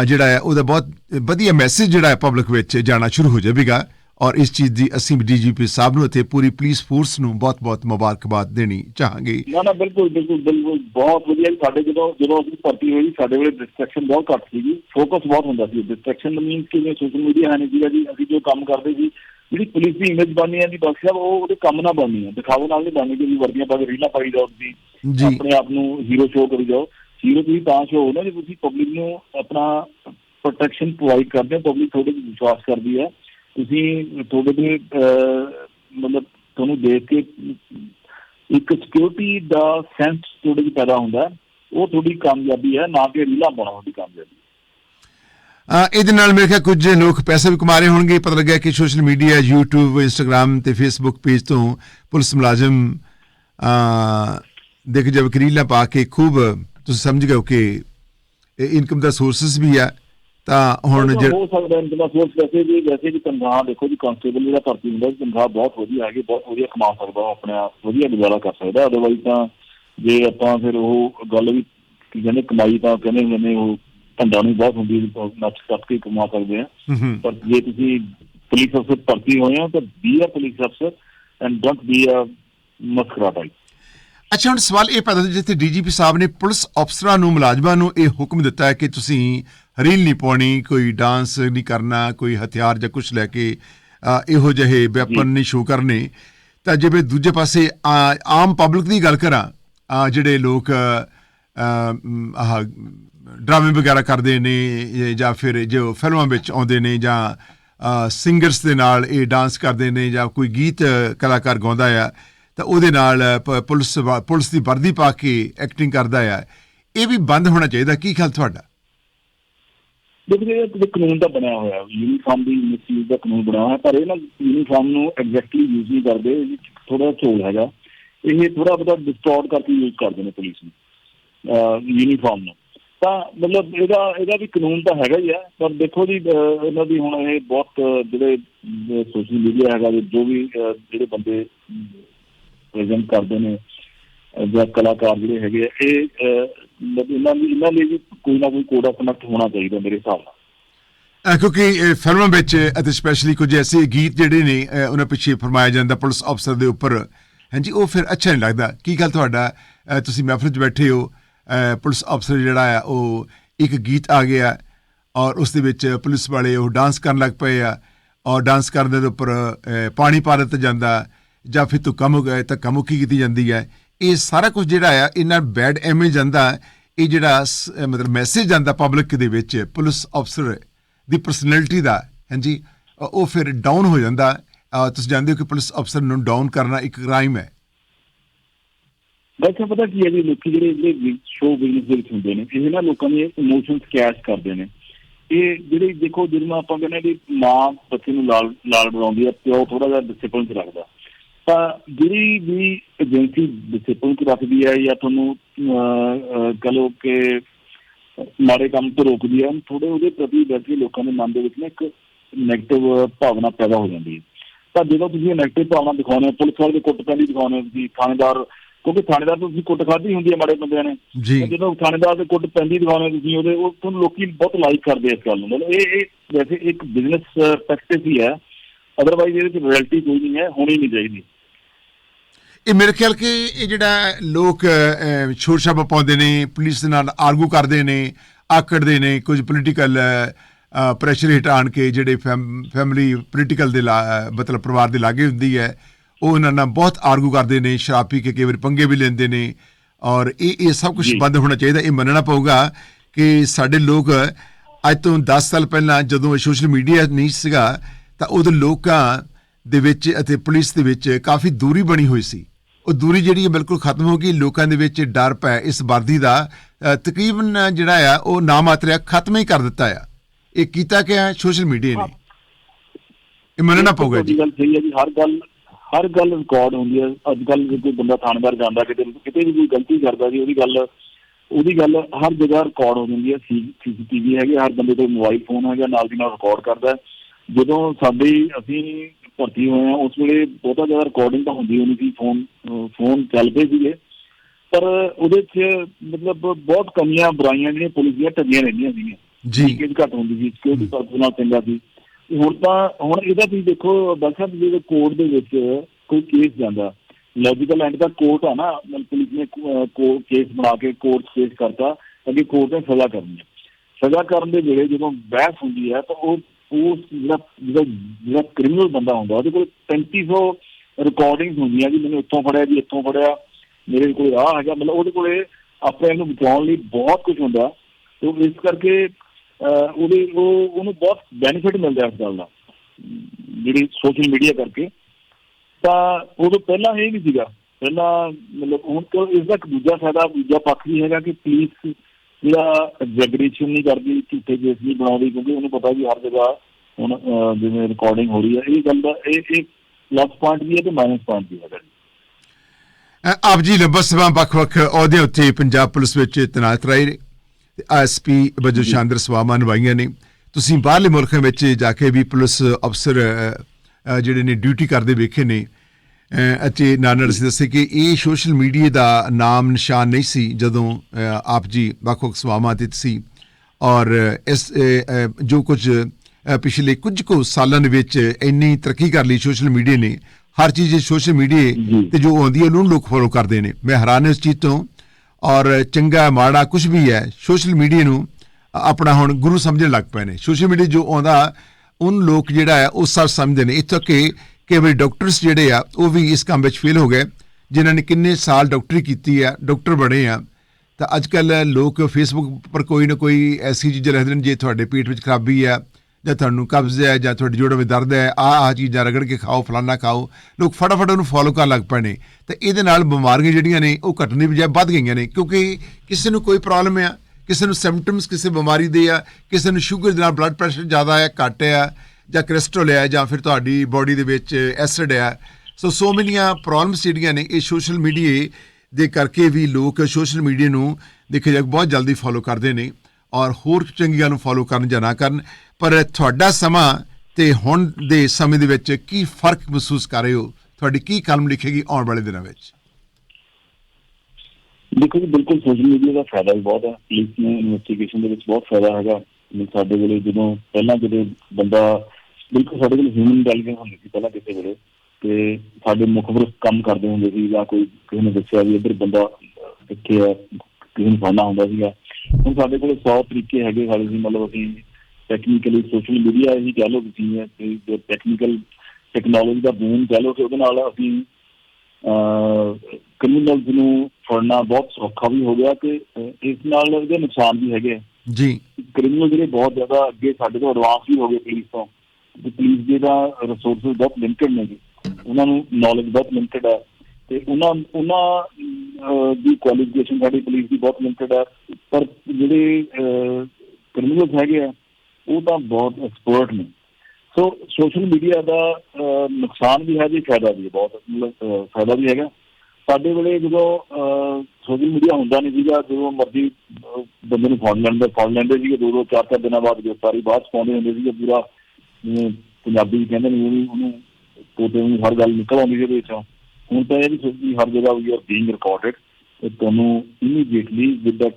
ਜਿਹੜਾ ਹੈ, ਉਹਦਾ ਬਹੁਤ ਵਧੀਆ ਮੈਸੇਜ ਜਿਹੜਾ ਹੈ ਪਬਲਿਕ ਵਿੱਚ ਜਾਣਾ ਸ਼ੁਰੂ ਹੋ ਜਾਵੇਗਾ। ਔਰ ਇਸ ਚੀਜ਼ ਦੀ ਅਸੀਂ ਡੀਜੀਪੀ ਸਾਹਿਬ ਨੂੰ ਅਤੇ ਪੂਰੀ ਪੁਲਿਸ ਫੋਰਸ ਨੂੰ ਬਹੁਤ-ਬਹੁਤ ਮੁਬਾਰਕਬਾਦ ਦੇਣੀ ਚਾਹਾਂਗੇ। ਨਾ ਨਾ ਬਿਲਕੁਲ ਬਿਲਕੁਲ ਬਿਲਕੁਲ। ਬਹੁਤ ਵਧੀਆ ਸਾਡੇ ਜਦੋਂ ਜਦੋਂ ਅਸੀਂ ਭਰਤੀ ਹੋਈ ਸਾਡੇ ਵੇਲੇ ਡਿਸਟਰੈਕਸ਼ਨ ਬਹੁਤ ਘੱਟ ਸੀਗੀ ਫੋਕਸ ਬਹੁਤ ਹੁੰਦਾ ਸੀ। ਡਿਸਟਰੈਕਸ਼ਨ ਮੀਨਸ ਕਿ ਜਿਵੇਂ ਸੋਸ਼ਲ ਮੀਡੀਆ ਹੈ ਨਹੀਂ ਸੀਗਾ ਜੀ ਅਸੀਂ ਜੋ ਕੰਮ ਕਰਦੇ ਸੀ ਜਿਹੜੀ ਪੁਲਿਸ ਦੀ ਇਮੇਜ ਬਣਨੀ ਹੈ ਜੀ ਬਖਸ਼ ਸਾਹਿਬ ਉਹ ਉਹਦੇ ਕੰਮ ਨਾਲ ਬਣਨੀ ਹੈ। ਦਿਖਾਵੇ ਨਾਲ ਨਹੀਂ ਬਣਨੀ ਕਿ ਵਰਦੀਆਂ ਪਾ ਕੇ ਰੀਲਾਂ ਪਾਈ ਜਾਓ ਤੁਸੀਂ। ਆਪਣੇ ਆਪ ਨੂੰ ਹੀਰੋ ਸ਼ੋਅ ਕਰੀ ਜਾਓ। ਹੀਰੋ ਤੁਸੀਂ ਤਾਂ ਸ਼ੋਅ ਹੋ ਨਾ ਜੇ ਤੁਸੀਂ ਪਬਲਿਕ ਨੂੰ ਆਪਣਾ ਪ੍ਰੋਟੈਕਸ਼ਨ ਪ੍ਰੋਵਾਈਡ ਕਰਦੇ ਹੋ ਪਬਲਿਕ ਤੁਹਾਡੇ ਤੇ ਵਿਸ਼ਵਾਸ ਕਰਦੀ ਹੈ। ਤੁਸੀਂ ਤੁਹਾਡੇ ਮਤਲਬ ਤੁਹਾਨੂੰ ਦੇਖ ਕੇ ਇੱਕ ਸਿਕਿਉਰਿਟੀ ਦਾ ਸੈਂਸ ਤੁਹਾਡੇ 'ਚ ਪੈਦਾ ਹੁੰਦਾ ਉਹ ਤੁਹਾਡੀ ਕਾਮਯਾਬੀ ਹੈ, ਨਾ ਕਿ ਰੀਲਾ ਪਾਉਣਾ ਤੁਹਾਡੀ ਕਾਮਯਾਬੀ। ਇਹਦੇ ਨਾਲ ਮੇਰੇ ਖਿਆਲ ਕੁਝ ਲੋਕ ਪੈਸੇ ਵੀ ਕਮਾ ਰਹੇ ਹੋਣਗੇ। ਪਤਾ ਲੱਗਿਆ ਕਿ ਸੋਸ਼ਲ ਮੀਡੀਆ, YouTube, Instagram ਤੇ Facebook ਪੇਜ ਤੋਂ ਪੁਲਿਸ ਮੁਲਾਜ਼ਮ, ਅ, ਦੇਖ ਜਬ ਕਰੀਲਾ ਪਾ ਕੇ ਖੂਬ ਤੁਸੀਂ ਸਮਝ ਗਏ ਕਿ ਇਨਕਮ ਦਾ ਸੋਰਸਸ ਵੀ ਆ। ਤਾਂ ਹੁਣ ਜਿਹੜਾ ਹੋ ਸਕਦਾ ਜਿਵੇਂ ਸੋਚ ਵੈਸੇ ਵੀ ਵੈਸੇ ਵੀ ਤਨਖਾਹ ਦੇਖੋ ਜੀ ਕਾਂਸਟੇਬਲ ਜਿਹੜਾ ਭਰਤੀ ਹੁੰਦਾ ਸੀ ਤਨਖਾਹ ਬਹੁਤ ਵਧੀਆ ਹੈਗੀ ਬਹੁਤ ਵਧੀਆ ਕਮਾ ਸਕਦਾ ਆਪਣੇ ਆਪ ਵਧੀਆ ਗੁਜ਼ਾਰਾ ਕਰ ਸਕਦਾ। ਅਦਰਵਾਈਜ਼ ਤਾਂ ਜੇ ਆਪਾਂ ਫਿਰ ਉਹ ਗੱਲ ਵੀ ਕੀ ਕਹਿੰਦੇ ਕਮਾਈ ਤਾਂ ਕਹਿੰਦੇ ਹੁੰਦੇ ਨੇ ਉਹ ਧੰਦਾ ਨਹੀਂ ਬਹੁਤ ਹੁੰਦੀ ਨੱਚ ਟੱਪ ਕੇ ਕਮਾ ਸਕਦੇ ਆ। ਪਰ ਜੇ ਤੁਸੀਂ ਪੁਲਿਸ ਅਫਸਰ ਭਰਤੀ ਹੋਏ ਹੋ ਤਾਂ be a police officer and don't be a ਮਸਕਰਾ type ਅੱਛਾ ਹੁਣ ਸਵਾਲ ਇਹ ਪੈਦਾ ਹੁੰਦਾ ਜਿੱਥੇ ਡੀਜੀਪੀ ਸਾਹਿਬ ਨੇ ਪੁਲਿਸ ਅਫਸਰਾਂ ਨੂੰ ਮੁਲਾਜ਼ਮਾਂ ਨੂੰ ਇਹ ਹੁਕਮ ਦਿੱਤਾ ਹੈ ਕਿ ਤੁਸੀਂ ਰੀਲ ਨਹੀਂ ਪਾਉਣੀ ਕੋਈ ਡਾਂਸ ਨਹੀਂ ਕਰਨਾ ਕੋਈ ਹਥਿਆਰ ਜਾਂ ਕੁਝ ਲੈ ਕੇ ਇਹੋ ਜਿਹੇ ਵੈਪਨ ਨਹੀਂ ਸ਼ੋ ਕਰਨੇ। ਤਾਂ ਜਿਵੇਂ ਦੂਜੇ ਪਾਸੇ ਆ- ਆਮ ਪਬਲਿਕ ਦੀ ਗੱਲ ਕਰਾਂ ਜਿਹੜੇ ਲੋਕ ਆਹ ਡਰਾਮੇ ਵਗੈਰਾ ਕਰਦੇ ਨੇ ਜਾਂ ਫਿਰ ਜੋ ਫਿਲਮਾਂ ਵਿੱਚ ਆਉਂਦੇ ਨੇ ਜਾਂ ਸਿੰਗਰਸ ਦੇ ਨਾਲ ਇਹ ਡਾਂਸ ਕਰਦੇ ਨੇ ਜਾਂ ਕੋਈ ਗੀਤ ਕਲਾਕਾਰ ਗਾਉਂਦਾ ਆ ਤਾਂ ਉਹਦੇ ਨਾਲ ਪੁਲਿਸ ਪੁਲਿਸ ਦੀ ਵਰਦੀ ਪਾ ਕੇ ਐਕਟਿੰਗ ਕਰਦਾ ਆ। ਇਹ ਵੀ ਬੰਦ ਹੋਣਾ ਚਾਹੀਦਾ ਕੀ ਖਿਆਲ ਤੁਹਾਡਾ? ਦੇਖੋ ਇਹ ਕਾਨੂੰਨ ਦਾ ਬਣਿਆ ਹੋਇਆ ਯੂਨੀਫਾਰਮ ਦੀ ਮਿਸਯੂਜ਼ ਦਾ ਕਾਨੂੰਨ ਬਣਿਆ ਹੋਇਆ ਪਰ ਇਹ ਨਾ ਯੂਨੀਫਾਰਮ ਨੂੰ ਐਗਜ਼ੈਕਟਲੀ ਯੂਜ਼ ਨਹੀਂ ਕਰਦੇ ਥੋੜਾ ਝੋਲ ਹੈਗਾ। ਇਹ ਥੋੜਾ ਬਹੁਤਾ ਡਿਸਟੋਰਟ ਕਰਕੇ ਯੂਜ਼ ਕਰਦੇ ਨੇ ਪੁਲਿਸ ਨੂੰ ਯੂਨੀਫਾਰਮ ਨੂੰ। ਤਾਂ ਮਤਲਬ ਇਹਦਾ ਇਹਦਾ ਵੀ ਕਾਨੂੰਨ ਤਾਂ ਹੈਗਾ ਹੀ ਹੈ ਪਰ ਦੇਖੋ ਜੀ ਇਹਨਾਂ ਦੀ ਹੁਣ ਇਹ ਬਹੁਤ ਜਿਹੜੇ ਸੋਸ਼ਲ ਮੀਡੀਆ ਹੈਗਾ ਜੀ, ਜੋ ਵੀ ਜਿਹੜੇ ਬੰਦੇ ਪ੍ਰੈਜ਼ੈਂਟ ਕਰਦੇ ਨੇ ਜਾਂ ਕਲਾਕਾਰ ਜਿਹੜੇ ਹੈਗੇ ਇਹ ਇਹਨਾਂ ਲਈ ਇਹਨਾਂ ਲਈ ਕੋਈ ਨਾ ਕੋਈ ਕੋਡ ਆਫ ਕੰਡਕਟ ਹੋਣਾ ਚਾਹੀਦਾ ਮੇਰੇ ਹਿਸਾਬ ਨਾਲ। ਕਿਉਂਕਿ ਫਿਲਮਾਂ ਵਿੱਚ ਅਤੇ ਸਪੈਸ਼ਲੀ ਕੁਝ ਐਸੇ ਗੀਤ ਜਿਹੜੇ ਨੇ ਉਹਨਾਂ ਪਿੱਛੇ ਫਰਮਾਇਆ ਜਾਂਦਾ ਪੁਲਿਸ ਅਫਸਰ ਦੇ ਉੱਪਰ। ਹਾਂਜੀ, ਉਹ ਫਿਰ ਅੱਛਾ ਨਹੀਂ ਲੱਗਦਾ। ਕੀ ਗੱਲ ਤੁਹਾਡਾ? ਤੁਸੀਂ ਮਹਿਫਲ 'ਚ ਬੈਠੇ ਹੋ ਪੁਲਿਸ ਅਫਸਰ ਜਿਹੜਾ ਆ, ਉਹ ਇੱਕ ਗੀਤ ਆ ਗਿਆ ਔਰ ਉਸ ਦੇ ਵਿੱਚ ਪੁਲਿਸ ਵਾਲੇ ਉਹ ਡਾਂਸ ਕਰਨ ਲੱਗ ਪਏ ਆ ਔਰ ਡਾਂਸ ਕਰਨ ਦੇ ਉੱਪਰ ਪਾਣੀ ਪਾ ਦਿੱਤਾ ਜਾਂਦਾ। ਜਾਂ ਫਿਰ ਧੱਕਾ ਮੁ ਧੱਕਾ ਮੁੱਕੀ ਕੀਤੀ ਜਾਂਦੀ ਹੈ? ਇਹ ਸਾਰਾ ਕੁਝ ਜਿਹੜਾ ਆ ਇਹਨਾਂ ਬੈਡ ਇਮੇਜ ਜਾਂਦਾ ਇਹ ਜਿਹੜਾ ਮਤਲਬ ਮੈਸੇਜ ਜਾਂਦਾ ਪਬਲਿਕ ਦੇ ਵਿੱਚ ਪੁਲਿਸ ਅਫਸਰ ਦੀ ਪਰਸਨੈਲਿਟੀ ਦਾ, ਹਾਂਜੀ? ਉਹ ਫਿਰ ਡਾਊਨ ਹੋ ਜਾਂਦਾ। ਤੁਸੀਂ ਜਾਣਦੇ ਹੋ ਕਿ ਪੁਲਿਸ ਅਫਸਰ ਨੂੰ ਡਾਊਨ ਕਰਨਾ ਇੱਕ ਕ੍ਰਾਈਮ ਹੈ। ਵੈਸੇ ਪਤਾ ਕੀ ਹੈ ਜੀ, ਲੋਕੀ ਜਿਹੜੇ ਜਿਹੜੇ ਸ਼ੋਅ ਬਿਜ਼ਨਸ ਦੇ ਵਿੱਚ ਹੁੰਦੇ ਨੇ, ਇਹ ਨਾ ਲੋਕਾਂ ਦੇ ਇਮੋਸ਼ਨਸ ਕੈਚ ਕਰਦੇ ਨੇ। ਇਹ ਜਿਹੜੀ ਦੇਖੋ ਜਦੋਂ ਆਪਾਂ ਕਹਿੰਦੇ ਵੀ ਮਾਂ ਬੱਚੇ ਨੂੰ ਲਾਲ ਲਾਲ ਬਣਾਉਂਦੀ ਹੈ ਪਿਓ ਥੋੜਾ ਜਿਹਾ ਡਿਸਪਲਿਨ 'ਚ ਰੱਖਦਾ। ਤਾਂ ਜਿਹੜੀ ਵੀ ਏਜੰਸੀ ਡਿਸਪਲਿਨ 'ਚ ਰੱਖਦੀ ਹੈ ਜਾਂ ਤੁਹਾਨੂੰ ਕਹ ਕਿ ਮਾੜੇ ਕੰਮ ਤੋਂ ਰੋਕਦੀ ਹੈ ਥੋੜੇ ਉਹਦੇ ਪ੍ਰਤੀ ਵੈਸੇ ਲੋਕਾਂ ਦੇ ਮਨ ਦੇ ਵਿੱਚ ਨਾ ਇੱਕ ਨੈਗੇਟਿਵ ਭਾਵਨਾ ਪੈਦਾ ਹੋ ਜਾਂਦੀ ਹੈ। ਤਾਂ ਜਦੋਂ ਤੁਸੀਂ ਨੈਗੇਟਿਵ ਭਾਵਨਾ ਦਿਖਾਉਂਦੇ ਹੋ ਪੁਲਿਸ ਵਾਲੇ ਕੁੱਟ ਪੈਂਦੀ ਦਿਖਾਉਂਦੇ ਹੋ ਤੁਸੀਂ ਥਾਣੇਦਾਰ ਕਿਉਂਕਿ ਥਾਣੇਦਾਰ ਤੋਂ ਤੁਸੀਂ ਕੁੱਟ ਖਾਧੀ ਹੁੰਦੀ ਹੈ ਮਾੜੇ ਬੰਦਿਆਂ ਨੇ। ਜਦੋਂ ਥਾਣੇਦਾਰ ਦੇ ਕੁੱਟ ਪੈਂਦੀ ਦਿਖਾਉਂਦੇ ਹੋ ਤੁਸੀਂ ਉਹਦੇ ਉਹ ਤੁਹਾਨੂੰ ਲੋਕੀ ਬਹੁਤ ਲਾਈਕ ਕਰਦੇ ਇਸ ਗੱਲ ਨੂੰ। ਮਤਲਬ ਇਹ ਇਹ ਵੈਸੇ ਇੱਕ ਬਿਜ਼ਨਸ ਪ੍ਰੈਕਟਿਸ ਹੀ ਹੈ। ਅਦਰਵਾਈਜ਼ ਇਹਦੇ ਵਿੱਚ ਰਿਐਲਿਟੀ ਕੋਈ ਨਹੀਂ ਹੈ ਹੋਣੀ ਨਹੀਂ ਚਾਹੀਦੀ। ਇਹ ਮੇਰੇ ਖਿਆਲ ਕਿ ਇਹ ਜਿਹੜਾ ਲੋਕ ਸ਼ੋਰ ਸ਼ਰਾਬਾ ਪਾਉਂਦੇ ਨੇ ਪੁਲਿਸ ਦੇ ਨਾਲ ਆਰਗੂ ਕਰਦੇ ਨੇ ਆਕੜਦੇ ਨੇ ਕੁਝ ਪੋਲੀਟੀਕਲ ਪ੍ਰੈਸ਼ਰ ਹੇਠ ਆਣ ਕੇ ਜਿਹੜੇ ਫੈਮਿਲੀ ਪੋਲੀਟੀਕਲ ਦੇ ਮਤਲਬ ਪਰਿਵਾਰ ਦੇ ਲਾਗੇ ਹੁੰਦੀ ਹੈ ਉਹ ਇਹਨਾਂ ਨਾਲ ਬਹੁਤ ਆਰਗੂ ਕਰਦੇ ਨੇ ਸ਼ਰਾਬ ਪੀ ਕੇ ਕਈ ਵਾਰ ਪੰਗੇ ਵੀ ਲੈਂਦੇ ਨੇ ਔਰ ਇਹ ਇਹ ਸਭ ਕੁਝ। ਬੰਦ ਹੋਣਾ ਚਾਹੀਦਾ ਇਹ ਮੰਨਣਾ ਪਊਗਾ ਕਿ ਸਾਡੇ ਲੋਕ ਅੱਜ ਤੋਂ 10 ਸਾਲ ਪਹਿਲਾਂ ਜਦੋਂ ਸੋਸ਼ਲ ਮੀਡੀਆ ਨਹੀਂ ਸੀਗਾ ਤਾਂ ਉਦੋਂ ਲੋਕਾਂ ਦੇ ਵਿੱਚ ਅਤੇ ਪੁਲਿਸ ਦੇ ਵਿੱਚ ਕਾਫੀ ਦੂਰੀ ਬਣੀ ਹੋਈ ਸੀ ਉਹ ਦੂਰੀ ਜਿਹੜੀ ਹੈ ਬਿਲਕੁਲ ਖਤਮ ਹੋ ਗਈ। ਲੋਕਾਂ ਦੇ ਵਿੱਚ ਡਰ ਪੈ ਇਸ ਵਰਦੀ ਦਾ। ਤਕਰੀਬਨ ਜਿਹੜਾ ਆ ਉਹ ਨਾ ਮਾਤਰ ਖਤਮ ਹੀ ਕਰ ਦਿੱਤਾ ਆ। ਇਹ ਕੀਤਾ ਕਿ ਸੋਸ਼ਲ ਮੀਡੀਆ ਨੇ। ਇਹ ਮੰਨਣਾ ਪਊਗਾ ਜੀ। ਤੁਹਾਡੀ ਗੱਲ ਸਹੀ ਹੈ ਜੀ। ਹਰ ਗੱਲ ਹਰ ਗੱਲ ਰਿਕਾਰਡ ਹੁੰਦੀ ਹੈ। ਅੱਜ ਕੱਲ ਜੇ ਕੋਈ ਬੰਦਾ ਥਾਣੇਦਾਰ ਜਾਂਦਾ ਕਿਤੇ ਕਿਤੇ ਵੀ ਕੋਈ ਗਲਤੀ ਕਰਦਾ ਜੀ ਉਹਦੀ ਗੱਲ ਉਹਦੀ ਗੱਲ ਹਰ ਜਗ੍ਹਾ ਰਿਕਾਰਡ ਹੋ ਜਾਂਦੀ ਹੈ। ਸੀਸੀਟੀਵੀ ਹੈਗੇ ਹਰ ਬੰਦੇ ਕੋਲ ਮੋਬਾਈਲ ਫੋਨ ਹੈਗਾ ਨਾਲ ਦੀ ਨਾਲ ਰਿਕਾਰਡ ਕਰਦਾ। ਜਦੋਂ ਸਾਡੇ ਅਸੀਂ ਭਰਤੀ ਹੋਏ ਆ ਉਸ ਵੇਲੇ ਬਹੁਤਾ ਜ਼ਿਆਦਾ ਰਿਕਾਰਡਿੰਗ ਤਾਂ ਹੁੰਦੀ ਨਹੀਂ ਸੀ ਫੋਨ ਫੋਨ ਚੱਲ ਪਏ ਸੀਗੇ। ਪਰ ਉਹਦੇ 'ਚ ਮਤਲਬ ਬਹੁਤ ਕਮੀਆਂ ਬੁਰਾਈਆਂ ਜਿਹੜੀਆਂ ਪੁਲਿਸ ਦੀਆਂ ਟੱਗੀਆਂ ਰਹਿੰਦੀਆਂ ਸੀਗੀਆਂ। ਜੀ। ਲੀਕੇਜ ਘੱਟ ਹੁੰਦੀ ਸੀ ਸਿਕਿਉਰਿਟੀ ਪਰਪਸ ਨਾਲ ਚੰਗਾ ਸੀ ਹੁਣ ਤਾਂ ਹੁਣ ਇਹਦਾ ਤੁਸੀਂ ਦੇਖੋ ਬਲਸਾ ਜਿਹੜੇ ਕੋਰਟ ਦੇ ਵਿੱਚ ਕੋਈ ਕੇਸ ਜਾਂਦਾ। ਲੌਜੀਕਲ ਐਂਡ ਦਾ ਕੋਰਟ ਆ ਨਾ ਮਤਲਬ ਪੁਲਿਸ ਨੇ ਕੇਸ ਬਣਾ ਕੇ ਕੋਰਟ ਕੇਸ ਕਰਤਾ ਅੱਗੇ ਕੋਰਟ ਨੇ ਸਜ਼ਾ ਕਰਨੀ ਹੈ ਸਜ਼ਾ ਕਰਨ ਦੇ ਵੇਲੇ ਜਦੋਂ ਬਹਿਸ ਹੁੰਦੀ ਹੈ ਤਾਂ ਉਹ ਉਸ ਜਿਹੜਾ ਜਿਹੜਾ ਕ੍ਰਿਮੀਨਲ ਬੰਦਾ ਹੁੰਦਾ, ਉਹਦੇ ਕੋਲ 3500 ਰਿਕਾਰਡਿੰਗਸ ਹੁੰਦੀਆਂ ਜੀ, ਮੈਨੂੰ ਇੱਥੋਂ ਫੜਿਆ ਜੀ, ਇੱਥੋਂ ਫੜਿਆ, ਮੇਰੇ ਕੋਲ ਆਹ ਹੈਗਾ, ਮਤਲਬ ਉਹਦੇ ਕੋਲੇ ਆਪਣੇ ਆਪ ਨੂੰ ਬਚਾਉਣ ਲਈ ਬਹੁਤ ਕੁਝ ਹੁੰਦਾ। ਤੇ ਇਸ ਕਰਕੇ, ਅਹ ਉਹਦੇ, ਉਹ, ਉਹਨੂੰ ਬਹੁਤ ਬੈਨੀਫਿਟ ਮਿਲਦਾ ਇਸ ਗੱਲ ਦਾ, ਜਿਹੜੀ ਸੋਸ਼ਲ ਮੀਡੀਆ ਕਰਕੇ। ਤਾਂ ਉਦੋਂ ਪਹਿਲਾਂ ਇਹ ਨਹੀਂ ਸੀਗਾ, ਪਹਿਲਾਂ ਮਤਲਬ ਹੁਣ ਤੋਂ ਇਸ ਦਾ ਇੱਕ ਦੂਜਾ ਫਾਇਦਾ, ਦੂਜਾ ਪੱਖ ਵੀ ਹੈਗਾ ਕਿ ਪੁਲਿਸ ਜਿਹੜਾ ਐਗਜ਼ੈਗਰੇਸ਼ਨ ਨਹੀਂ ਕਰਦੀ ਝੂਠੇ ਕੇਸ ਨਹੀਂ ਬਣਾਉਂਦੀ ਕਿਉਂਕਿ ਉਹਨੂੰ ਪਤਾ ਵੀ ਹਰ ਜਗ੍ਹਾ ਹੁਣ ਜਿਵੇਂ ਰਿਕਾਰਡਿੰਗ ਹੋ ਰਹੀ ਹੈ ਇਹ ਗੱਲ ਦਾ ਇਹ ਇਹ ਪਲੱਸ ਪੁਆਇੰਟ ਵੀ ਹੈ ਤੇ ਮਾਈਨਸ ਪੁਆਇੰਟ ਵੀ ਅ, ਆਪ ਜੀ ਲੰਬਾ ਸਮਾਂ ਵੱਖ-ਵੱਖ ਅਹੁਦਿਆਂ ਉੱਤੇ ਪੰਜਾਬ ਪੁਲਿਸ ਵਿੱਚ ਤੈਨਾਤ ਰਹੇ ਨੇ ਤੇ ਐਸਪੀ ਵਜੋਂ ਸ਼ਾਨਦਾਰ ਸੇਵਾਵਾਂ ਨਿਭਾਈਆਂ ਨੇ। ਤੁਸੀਂ ਬਾਹਰਲੇ ਮੁਲਕਾਂ ਵਿੱਚ ਜਾ ਕੇ ਵੀ ਪੁਲਿਸ ਅਫਸਰ ਜਿਹੜੇ ਨੇ ਡਿਊਟੀ ਕਰਦੇ ਵੇਖੇ ਨੇ ਅਤੇ ਨਾਲ ਅਸੀਂ ਦੱਸੇ ਕਿ ਇਹ ਸੋਸ਼ਲ ਮੀਡੀਆ ਦਾ ਨਾਮ ਨਿਸ਼ਾਨ ਨਹੀਂ ਸੀ ਜਦੋਂ ਆਪ ਜੀ ਵੱਖ-ਵੱਖ ਸੇਵਾਵਾਂ ਤੇ ਸੀ। ਔਰ ਇਸ ਜੋ ਕੁਝ ਪਿਛਲੇ ਕੁਝ ਕੁ ਸਾਲਾਂ ਦੇ ਵਿੱਚ ਇੰਨੀ ਤਰੱਕੀ ਕਰ ਲਈ ਸੋਸ਼ਲ ਮੀਡੀਆ ਨੇ ਹਰ ਚੀਜ਼ ਸੋਸ਼ਲ ਮੀਡੀਆ। ਤੇ ਜੋ ਆਉਂਦੀ ਹੈ ਉਹਨੂੰ ਲੋਕ ਫੋਲੋ ਕਰਦੇ ਨੇ। ਮੈਂ ਹੈਰਾਨ ਇਸ ਚੀਜ਼ ਤੋਂ। ਔਰ ਚੰਗਾ ਮਾੜਾ ਕੁਝ ਵੀ ਹੈ ਸੋਸ਼ਲ ਮੀਡੀਆ ਨੂੰ ਆਪਣਾ ਹੁਣ ਗੁਰੂ ਸਮਝਣ ਲੱਗ ਪਏ ਨੇ। ਸੋਸ਼ਲ ਮੀਡੀਆ ਜੋ ਆਉਂਦਾ ਉਹਨ ਲੋਕ ਜਿਹੜਾ ਹੈ ਉਹ ਸਭ ਸਮਝਦੇ ਨੇ। ਇੱਥੋਂ ਕਿ ਕਈ ਵਾਰੀ ਡਾਕਟਰਸ ਜਿਹੜੇ ਆ, ਉਹ ਵੀ ਇਸ ਕੰਮ ਵਿੱਚ ਫੇਲ ਹੋ ਗਏ, ਜਿਨ੍ਹਾਂ ਨੇ ਕਿੰਨੇ ਸਾਲ ਡਾਕਟਰੀ ਕੀਤੀ ਆ, ਡਾਕਟਰ ਬਣੇ ਆ। ਤਾਂ ਅੱਜ ਕੱਲ ਲੋਕ ਫੇਸਬੁੱਕ ਪਰ ਕੋਈ ਨਾ ਕੋਈ ਐਸੀ ਚੀਜ਼ ਲਿਖਦੇ ਨੇ, ਜੇ ਤੁਹਾਡੇ ਪੇਟ ਵਿੱਚ ਖਰਾਬੀ ਆ, ਜਾਂ ਤੁਹਾਨੂੰ ਕਬਜ਼ ਹੈ ਜਾਂ ਤੁਹਾਡੀ ਜੋੜਾਂ ਵਿੱਚ ਦਰਦ ਹੈ ਆ ਆ ਚੀਜ਼ਾਂ ਰਗੜ ਕੇ ਖਾਓ, ਫਲਾਨਾ ਖਾਓ, ਲੋਕ ਫਟਾਫਟ ਉਹਨੂੰ ਫੋਲੋ ਕਰਨ ਲੱਗ ਪਏ ਨੇ। ਤੇ ਇਹਦੇ ਨਾਲ ਬਿਮਾਰੀਆਂ ਜਿਹੜੀਆਂ ਨੇ, ਉਹ ਘਟਣ ਬਜਾਏ ਵੱਧ ਗਈਆਂ ਨੇ, ਕਿਉਂਕਿ ਕਿਸੇ ਨੂੰ ਕੋਈ ਪ੍ਰੋਬਲਮ ਆ, ਕਿਸੇ ਨੂੰ ਸਿੰਪਟਮਸ ਕਿਸੇ ਬਿਮਾਰੀ ਦੇ ਆ, ਕਿਸੇ ਨੂੰ ਸ਼ੂਗਰ ਦੇ ਨਾਲ ਬਲੱਡ ਪ੍ਰੈਸ਼ਰ ਜ਼ਿਆਦਾ ਆ, ਘੱਟ ਆ ਜਾਂ ਕੋਲੇਸਟ੍ਰੋਲ ਹੈ ਜਾਂ ਫਿਰ ਤੁਹਾਡੀ ਬਾਡੀ ਦੇ ਵਿੱਚ ਐਸਿਡ ਹੈ। ਸੋ ਸੋ ਮਨੀਆਂ ਪ੍ਰੋਬਲਮਸ ਜਿਹੜੀਆਂ ਨੇ, ਇਹ ਸੋਸ਼ਲ ਮੀਡੀਆ ਦੇ ਕਰਕੇ ਵੀ ਲੋਕ ਸੋਸ਼ਲ ਮੀਡੀਆ ਨੂੰ ਦੇਖਿਆ ਜਾ ਬਹੁਤ ਜਲਦੀ ਫੋਲੋ ਕਰਦੇ ਨੇ ਔਰ ਹੋਰ ਚੰਗੀਆਂ ਨੂੰ ਫੋਲੋ ਕਰਨ ਜਾਂ ਨਾ ਕਰਨ। ਪਰ ਤੁਹਾਡਾ ਸਮਾਂ ਤੇ ਹੁਣ ਦੇ ਸਮੇਂ ਦੇ ਵਿੱਚ ਕੀ ਫ਼ਰਕ ਮਹਿਸੂਸ ਕਰ ਰਹੇ ਹੋ? ਤੁਹਾਡੀ ਕੀ ਕਲਮ ਲਿਖੇਗੀ ਆਉਣ ਵਾਲੇ ਦਿਨਾਂ ਵਿੱਚ? ਦੇਖੋ ਜੀ, ਬਿਲਕੁਲ ਸੋਸ਼ਲ ਮੀਡੀਆ ਦਾ ਫਾਇਦਾ ਵੀ ਬਹੁਤ ਹੈ। ਪੁਲਿਸ ਨੇ ਇਨਵੈਸਟੀਗੇਸ਼ਨ ਦੇ ਵਿੱਚ ਬਹੁਤ ਫਾਇਦਾ ਹੈਗਾ। ਸਾਡੇ ਵੇਲੇ ਜਦੋਂ ਪਹਿਲਾਂ ਜਦੋਂ ਬੰਦਾ ਬਿਲਕੁਲ ਸਾਡੇ ਕੋਲ ਹਿਊਮਨ ਇੰਟੈਲੀਜੈਂਸ ਹੁੰਦੀ ਸੀ, ਪਹਿਲਾਂ ਕਿਸੇ ਵੇਲੇ ਤੇ ਸਾਡੇ ਮੁਖਬਰ ਕੰਮ ਕਰਦੇ ਹੁੰਦੇ ਸੀ ਜਾਂ ਕੋਈ ਕਿਸੇ ਨੇ ਦੱਸਿਆ ਵੀ ਇੱਧਰ ਬੰਦਾ ਕਿੱਥੇ ਹੈ ਕਿਸੇ ਨੂੰ ਫੜਨਾ ਹੁੰਦਾ ਸੀਗਾ। ਹੁਣ ਸਾਡੇ ਕੋਲ 100 ਤਰੀਕੇ ਹੈਗੇ ਸਾਡੇ ਜੀ ਮਤਲਬ ਅਸੀਂ ਟੈਕਨੀਕਲੀ ਸੋਸ਼ਲ ਮੀਡੀਆ ਹੀ ਕਹਿ ਲਓ ਤੁਸੀਂ ਹੈ ਤੇ ਜੋ ਟੈਕਨੀਕਲ ਟੈਕਨੋਲੋਜੀ ਦਾ ਬੂਮ ਕਹਿ ਲਓ ਕਿ ਉਹਦੇ ਨਾਲ ਅਸੀਂ ਕ੍ਰਿਮੀਨਲਸ ਨੂੰ ਫੜਨਾ ਬਹੁਤ ਸੌਖਾ ਵੀ ਹੋ ਗਿਆ ਤੇ ਇਸ ਨਾਲ ਇਹਦੇ ਨੁਕਸਾਨ ਵੀ ਹੈਗੇ ਆ। ਜੀ। ਕ੍ਰਿਮੀਨਲ ਜਿਹੜੇ ਬਹੁਤ ਜ਼ਿਆਦਾ ਅੱਗੇ ਸਾਡੇ ਤੋਂ ਐਡਵਾਂਸ ਵੀ ਹੋ ਗਏ ਪੁਲਿਸ ਤੋਂ, ਤੇ ਪੁਲਿਸ ਦੇ ਦਾ ਰਿਸੋਰਸਸ ਬਹੁਤ ਲਿਮਟਿਡ ਨੇ ਜੀ। ਉਹਨਾਂ ਨੂੰ ਨੌਲੇਜ ਬਹੁਤ ਲਿਮਟਿਡ ਹੈ। ਤੇ ਉਹਨਾਂ ਉਹਨਾਂ ਦੀ ਕੁਆਲੀਫਿਕੇਸ਼ਨ ਸਾਡੀ ਪੁਲਿਸ ਦੀ ਬਹੁਤ ਲਿਮਟਿਡ ਹੈ। ਪਰ ਜਿਹੜੇ ਕ੍ਰਿਮੀਨਲਸ ਹੈਗੇ ਆ, ਉਹ ਤਾਂ ਬਹੁਤ ਐਕਸਪਰਟ ਨੇ। ਸੋ ਸੋਸ਼ਲ ਮੀਡੀਆ ਦਾ ਨੁਕਸਾਨ ਵੀ ਹੈ ਜੀ, ਫਾਇਦਾ ਵੀ ਹੈ, ਬਹੁਤ, ਮਤਲਬ ਫਾਇਦਾ ਵੀ ਹੈਗਾ। ਸਾਡੇ ਵੇਲੇ ਜਦੋਂ ਸੋਸ਼ਲ ਮੀਡੀਆ ਹੁੰਦਾ ਨਹੀਂ ਸੀਗਾ, ਜਦੋਂ ਮਰਜ਼ੀ ਬੰਦੇ ਨੂੰ ਫੋਨ ਲੈਂਦੇ ਫੋਨ ਲੈਂਦੇ ਸੀਗੇ ਦੋ ਦੋ ਚਾਰ ਚਾਰ ਦਿਨਾਂ ਬਾਅਦ ਗ੍ਰਿਫਤਾਰੀ ਬਾਅਦ 'ਚ ਪਾਉਂਦੇ ਹੁੰਦੇ ਸੀਗੇ, ਪੂਰਾ, ਜਿਵੇਂ ਪੰਜਾਬੀ ਕਹਿੰਦੇ ਨੇ, ਉਹਨੂੰ ਉਹਨੂੰ ਤੋਤੇ ਨੂੰ ਹਰ ਗੱਲ ਨਿਕਲ ਆਉਂਦੀ ਸੀ ਉਹਦੇ ਵਿੱਚੋਂ। ਹੁਣ ਤਾਂ ਇਹ ਵੀ ਸੋਚੀ ਹਰ ਜਗ੍ਹਾ ਵੀ ਆਰ ਬੀਇੰਗ ਰਿਕਾਰਡਡ ਤੇ ਤੁਹਾਨੂੰ ਇਮੀਡੀਏਟਲੀ ਵਿਦ ਦਾ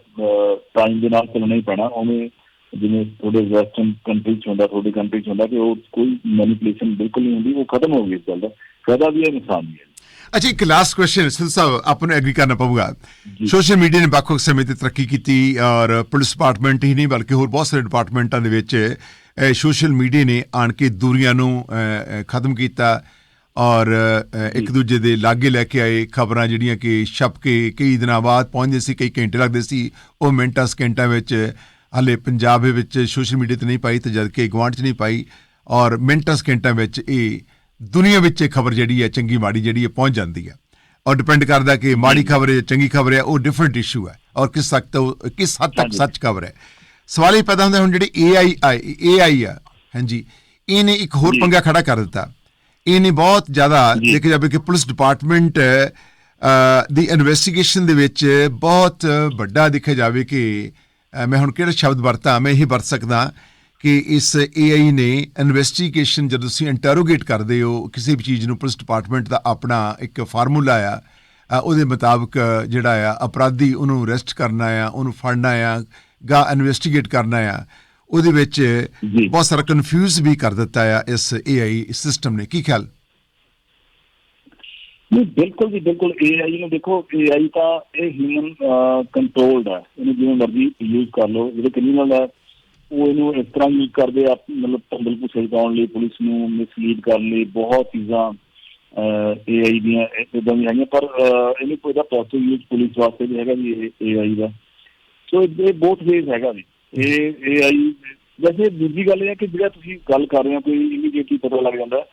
ਟਾਈਮ ਦੇ ਨਾਲ ਚੱਲਣਾ ਹੀ ਪੈਣਾ। ਉਹਨੇ ਜਿਵੇਂ ਤੁਹਾਡੇ ਵੈਸਟਰਨ ਕੰਟਰੀ ਚ ਹੁੰਦਾ, ਤੁਹਾਡੇ ਕੰਟਰੀ ਚ ਹੁੰਦਾ ਕਿ ਉਹ ਕੋਈ ਮੈਨੀਪੂਲੇਸ਼ਨ ਬਿਲਕੁਲ ਨਹੀਂ ਹੁੰਦੀ, ਉਹ ਖਤਮ ਹੋ ਗਈ ਇਸ ਗੱਲ ਦਾ। ਫਾਇਦਾ ਵੀ ਹੈ, ਨੁਕਸਾਨ ਵੀ ਹੈ। ਅੱਛਾ ਇੱਕ ਲਾਸਟ ਕੁਐਸਚਨ ਸਿਲ ਸਾਹਿਬ ਆਪਾਂ ਨੂੰ ਐਗਰੀ ਕਰਨਾ ਪਊਗਾ। ਸੋਸ਼ਲ ਮੀਡੀਆ ਨੇ ਵੱਖ-ਵੱਖ ਸਮੇਂ ਤੇ ਤਰੱਕੀ ਕੀਤੀ ਔਰ ਪੁਲਿਸ ਡਿਪਾਰਟਮੈਂਟ ਹੀ ਨਹੀਂ ਬਲਕਿ ਹੋਰ ਬਹੁਤ ਸਾਰੇ ਡਿਪਾਰਟਮੈਂਟਾਂ ਦੇ ਵਿੱਚ ਸੋਸ਼ਲ ਮੀਡੀਆ ਨੇ ਆਣ ਕੇ ਦੂਰੀਆਂ ਨੂੰ ਖਤਮ ਕੀਤਾ ਔਰ ਇੱਕ ਦੂਜੇ ਦੇ ਲਾਗੇ ਲੈ ਕੇ ਆਏ ਖਬਰਾਂ ਜਿਹੜੀਆਂ ਕਿ ਛਪ ਕੇ ਕਈ ਦਿਨਾਂ ਬਾਅਦ ਪਹੁੰਚਦੇ ਸੀ ਕਈ ਘੰਟੇ ਲੱਗਦੇ ਸੀ ਉਹ ਮਿੰਟਾਂ ਸਕਿੰਟਾਂ ਵਿੱਚ ਹਾਲੇ ਪੰਜਾਬ ਦੇ ਵਿੱਚ ਸੋਸ਼ਲ ਮੀਡੀਆ ਤੇ ਨਹੀਂ ਪਾਈ ਤੇ ਜਦ ਕਿ ਗਵਾਂਢ 'ਚ ਨਹੀਂ ਪਾਈ ਔਰ ਮਿੰਟਾਂ ਸਕਿੰਟਾਂ ਵਿੱਚ ਇਹ ਦੁਨੀਆ ਵਿੱਚ ਇਹ ਖਬਰ ਜਿਹੜੀ ਹੈ ਚੰਗੀ ਮਾੜੀ ਜਿਹੜੀ ਹੈ ਪਹੁੰਚ ਜਾਂਦੀ ਹੈ ਔਰ ਡਿਪੈਂਡ ਕਰਦਾ ਕਿ ਮਾੜੀ ਖਬਰ ਹੈ ਚੰਗੀ ਖਬਰ ਹੈ ਉਹ ਡਿਫਰੈਂਟ ਇਸ਼ੂ ਹੈ ਔਰ ਕਿਸ ਤੱਕ ਕਿਸ ਹੱਦ ਤੱਕ। ਸੱਚ ਖਬਰ ਹੈ ਸਵਾਲ ਇਹ ਪੈਦਾ ਹੁੰਦਾ ਹੁਣ ਜਿਹੜੀ AI AI ਆ ਹਾਂਜੀ ਇਹਨੇ ਇੱਕ ਹੋਰ। ਪੰਗਾ ਖੜਾ ਕਰ ਦਿੱਤਾ ਇਹਨੇ ਬਹੁਤ ਜ਼ਿਆਦਾ। ਦੇਖਿਆ ਜਾਵੇ ਕਿ ਪੁਲਿਸ ਡਿਪਾਰਟਮੈਂਟ ਦੀ ਇਨਵੈਸਟੀਗੇਸ਼ਨ ਦੇ ਵਿੱਚ ਬਹੁਤ ਵੱਡਾ ਦੇਖਿਆ ਜਾਵੇ ਕਿ ਮੈਂ ਹੁਣ ਕਿਹੜਾ ਸ਼ਬਦ ਵਰਤਾਂ ਮੈਂ ਇਹ ਵਰਤ ਸਕਦਾ ਕਿ ਇਸ AI ਨੇ ਇਨਵੈਸਟੀਗੇਸ਼ਨ ਜਦੋਂ ਤੁਸੀਂ ਇੰਟਰੋਗੇਟ ਕਰਦੇ ਹੋ ਕਿਸੇ ਵੀ ਚੀਜ਼ ਨੂੰ ਪੁਲਿਸ ਡਿਪਾਰਟਮੈਂਟ ਦਾ ਆਪਣਾ ਇੱਕ ਫਾਰਮੂਲਾ ਆ ਉਹਦੇ ਮੁਤਾਬਕ ਜਿਹੜਾ ਆ ਅਪਰਾਧੀ ਉਹਨੂੰ ਅਰੈਸਟ ਕਰਨਾ ਆ ਉਹਨੂੰ ਫੜਨਾ ਆ ਗਾ ਇਨਵੈਸਟੀਗੇਟ ਕਰਨਾ ਆ ਉਹਦੇ ਵਿੱਚ। ਬਹੁਤ ਸਾਰਾ ਕਨਫਿਊਜ਼ ਵੀ ਕਰ ਦਿੱਤਾ ਆ ਇਸ AI ਸਿਸਟਮ ਨੇ। ਕੀ ਖਿਆਲ? ਨਹੀਂ ਬਿਲਕੁਲ ਜੀ ਬਿਲਕੁਲ AI ਨੂੰ ਦੇਖੋ AI ਤਾਂ ਇਹ ਹਿਊਮਨ ਕੰਟਰੋਲਡ ਹੈ ਇਹਨੂੰ ਜਿਵੇਂ ਮਰਜ਼ੀ ਯੂਜ਼ ਕਰ ਲਓ। ਜਿਹੜੇ ਕ੍ਰਿਮੀਨਲ ਹੈ ਉਹ ਇਹਨੂੰ ਇਸ ਤਰ੍ਹਾਂ ਯੂਜ਼ ਕਰਦੇ ਆ, ਮਤਲਬ ਪੰਗਲ ਪੁੱਛੇ ਲਈ, ਪੁਲਿਸ ਨੂੰ ਮਿਸਲੀਡ ਕਰਨ ਲਈ ਬਹੁਤ ਚੀਜ਼ਾਂ AI ਦੀਆਂ ਇਦਾਂ ਦੀਆਂ ਹੈਗੀਆਂ, ਪਰ ਇਹਨੂੰ ਕੋਈ ਦਾ ਪੋਜ਼ਿਟਿਵ ਯੂਜ਼ ਪੁਲਿਸ ਵਾਸਤੇ ਵੀ ਹੈਗਾ ਜੀ, ਇਹ AI ਦਾ। ਸੋ ਇਹ ਬਹੁਤ ਵੇਜ਼ ਹੈਗਾ ਜੀ। ਇਹ AI ਵੈਸੇ ਦੂਜੀ ਗੱਲ ਇਹ ਹੈ ਕਿ ਜਿਹੜਾ ਤੁਸੀਂ ਗੱਲ ਕਰ ਰਹੇ ਹੋ, ਕੋਈ ਇਮੀਡੀਏਟਲੀ ਪਤਾ ਲੱਗ ਜਾਂਦਾ,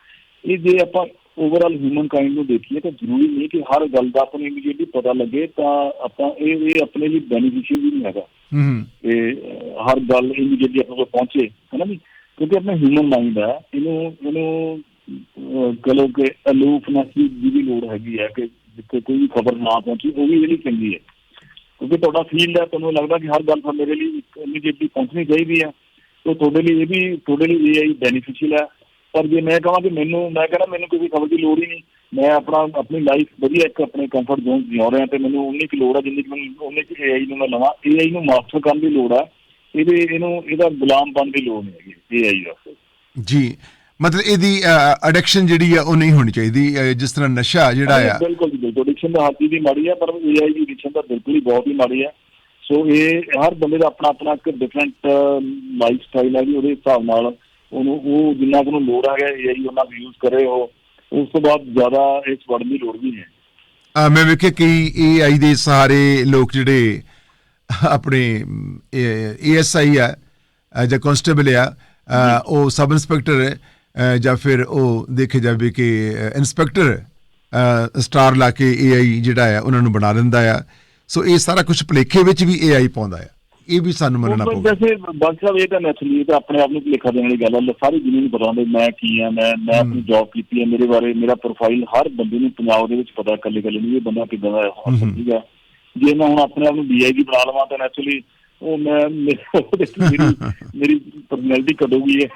ਇਹ ਜੇ ਆਪਾਂ ਓਵਰਆਲ ਹਿਊਮਨ ਕਾਈਂਡ ਨੂੰ ਦੇਖੀਏ ਤਾਂ ਜ਼ਰੂਰੀ ਨਹੀਂ ਕਿ ਹਰ ਗੱਲ ਦਾ ਆਪਾਂ ਨੂੰ ਇਮੀਡੀਏਟਲੀ ਪਤਾ ਲੱਗੇ ਤਾਂ ਆਪਾਂ ਇਹ ਇਹ ਆਪਣੇ ਲਈ ਬੈਨੀਫੀਸ਼ੀਅਲ ਵੀ ਨਹੀਂ ਹੈਗਾ। ਹੂੰ ਅਹ, ਹਰ ਗੱਲ ਇਮੀਡੀਏਟਲੀ ਆਪਣੇ ਕੋਲ ਪਹੁੰਚੇ ਹੈ ਨਾ ਜੀ? ਕਿਉਂਕਿ ਆਪਣਾ ਹਿਊਮਨ ਮਾਈਂਡ ਹੈ ਇਹਨੂੰ ਇਹਨੂੰ ਲਓ ਕਿ ਅਲੂਫਨੈਸ ਦੀ ਵੀ ਲੋੜ ਹੈਗੀ ਹੈ ਕਿ ਜਿੱਥੇ ਕੋਈ ਖਬਰ ਨਾ ਪਹੁੰਚੀ ਉਹ ਵੀ ਜਿਹੜੀ ਚੰਗੀ ਹੈ। ਕਿਉਂਕਿ ਤੁਹਾਡਾ ਫੀਲਡ ਹੈ ਤੁਹਾਨੂੰ ਲੱਗਦਾ ਕਿ ਹਰ ਗੱਲ ਤਾਂ ਮੇਰੇ ਲਈ ਇਮੀਡੀਏਟਲੀ ਪਹੁੰਚਣੀ ਚਾਹੀਦੀ ਹੈ ਤਾਂ ਤੁਹਾਡੇ ਲਈ ਇਹ ਵੀ ਤੁਹਾਡੇ ਲਈ ਇਹ ਬੈਨੀਫੀਸ਼ੀਅਲ ਹੈ ਪਰ ਜੇ ਮੈਂ ਕਹਾਂ ਕਿ ਮੈਨੂੰ ਮੈਂ ਕਹਿੰਦਾ ਮੈਨੂੰ ਕਿਸੇ ਖਬਰ ਦੀ ਲੋੜ ਹੀ ਨਹੀਂ। ਮੈਂ ਆਪਣਾ ਆਪਣੀ ਲਾਈਫ ਵਧੀਆ ਇੱਕ ਆਪਣੇ ਕੰਫਰਟ ਜ਼ੋਨ ਜਿਉ ਰਿਹਾ ਤੇ ਮੈਨੂੰ ਉਨੀ ਕੁ ਲੋੜ ਹੈ ਜਿੰਨੀ ਕੁ ਮੈਨੂੰ ਉਨੀ ਕੁ AI ਨੂੰ ਮੈਂ ਲਵਾਂ। AI ਨੂੰ ਮਾਸਟਰ ਕਰਨ ਦੀ ਲੋੜ ਹੈ ਇਹਦੇ ਇਹਨੂੰ ਇਹਦਾ ਗੁਲਾਮ ਬਣਨ ਦੀ ਲੋੜ ਨਹੀਂ ਹੈਗੀ AI ਵਾਸਤੇ। ਜੀ ਮਤਲਬ ਇਹਦੀ ਐਡਿਕਸ਼ਨ ਜਿਹੜੀ ਆ ਉਹ ਨਹੀਂ ਹੋਣੀ ਚਾਹੀਦੀ। ਜਿਸ ਤਰ੍ਹਾਂ ਨਸ਼ਾ ਜਿਹੜਾ ਆ। ਬਿਲਕੁਲ ਜੀ ਬਿਲਕੁਲ। ਐਡਿਕਸ਼ਨ ਦਾ ਚੀਜ਼ ਦੀ ਮਾੜੀ ਹੈ ਪਰ AI ਦੀ ਐਡਿਕਸ਼ਨ ਤਾਂ ਬਿਲਕੁਲ ਹੀ ਬਹੁਤ ਹੀ ਮਾੜੀ ਹੈ ਸੋ ਇਹ ਹਰ ਬੰਦੇ ਦਾ ਆਪਣਾ ਆਪਣਾ ਇੱਕ ਡਿਫਰੈਂਟ ਲਾਈਫ ਸਟਾਈਲ ਹੈ ਜੀ ਉਹਦੇ ਹਿਸਾਬ ਨਾਲ। ਉਹਨੂੰ ਉਹ ਜਿੰਨਾ ਕੁ ਨੂੰ ਲੋੜ ਹੈਗਾ AI ਉਹਨਾਂ ਨੂੰ ਯੂਜ਼ ਕਰੇ ਉਹ ਉਸ ਤੋਂ ਬਾਅਦ ਜ਼ਿਆਦਾ ਇਸ ਵੜਨ ਦੀ ਲੋੜ ਨਹੀਂ ਹੈ। ਮੈਂ ਵੇਖਿਆ ਕਿ AI ਦੇ ਸਾਰੇ ਲੋਕ ਜਿਹੜੇ ਆਪਣੇ ਏਐਸਆਈ ਆ ਜਾਂ ਕਨਸਟੇਬਲ ਆ ਉਹ ਸਬ ਇੰਸਪੈਕਟਰ ਜਾਂ ਫਿਰ ਉਹ ਦੇਖੇ ਜਾਵੇ ਕਿ ਇਨਸਪੈਕਟਰ ਸਟਾਰ ਲਾ ਕੇ AI ਜਿਹੜਾ ਆ ਉਹਨਾਂ ਨੂੰ ਬਣਾ ਦਿੰਦਾ ਆ। ਸੋ ਇਹ ਸਾਰਾ ਕੁਝ ਭੁਲੇਖੇ ਵਿੱਚ ਵੀ AI ਪਾਉਂਦਾ ਆ। ਇਹ ਵੀ ਸਾਨੂੰ ਮੰਨਣਾ ਪਊਗਾ। ਵੈਸੇ ਬਾਦ ਸਾਹਿਬ ਇਹ ਤਾਂ ਤਾਂ ਆਪਣੇ ਆਪ ਨੂੰ ਲਿਖਾ ਦੇਣ ਵਾਲੀ ਗੱਲ ਹੈ ਸਾਰੀ ਦੁਨੀਆ ਨੂੰ ਪਤਾ ਹੁੰਦਾ ਮੈਂ ਕੀ ਆ ਮੈਂ ਮੈਂ ਆਪਣੀ ਜੌਬ ਕੀਤੀ ਹੈ ਮੇਰੇ ਬਾਰੇ ਮੇਰਾ ਪ੍ਰੋਫਾਈਲ ਹਰ ਬੰਦੇ ਨੂੰ ਪੰਜਾਬ ਦੇ ਵਿੱਚ ਪਤਾ ਇਕੱਲੇ ਇਕੱਲੇ ਨੂੰ ਵੀ ਇਹ ਬੰਦਾ ਕਿਦਾਂ ਦਾ ਹੈ ਠੀਕ ਹੈ। ਜੇ ਮੈਂ ਹੁਣ ਆਪਣੇ ਆਪ ਨੂੰ ਡੀਆਈਜੀ ਬਣਾ ਲਵਾਂ ਤਾਂ ਨੈਚੁਰਲੀ ਉਹ ਮੈਂ ਮੇਰੇ- ਮੇਰੀ ਪਰਸਨੈਲਿਟੀ ਕਦੋਗੀ ਹੈ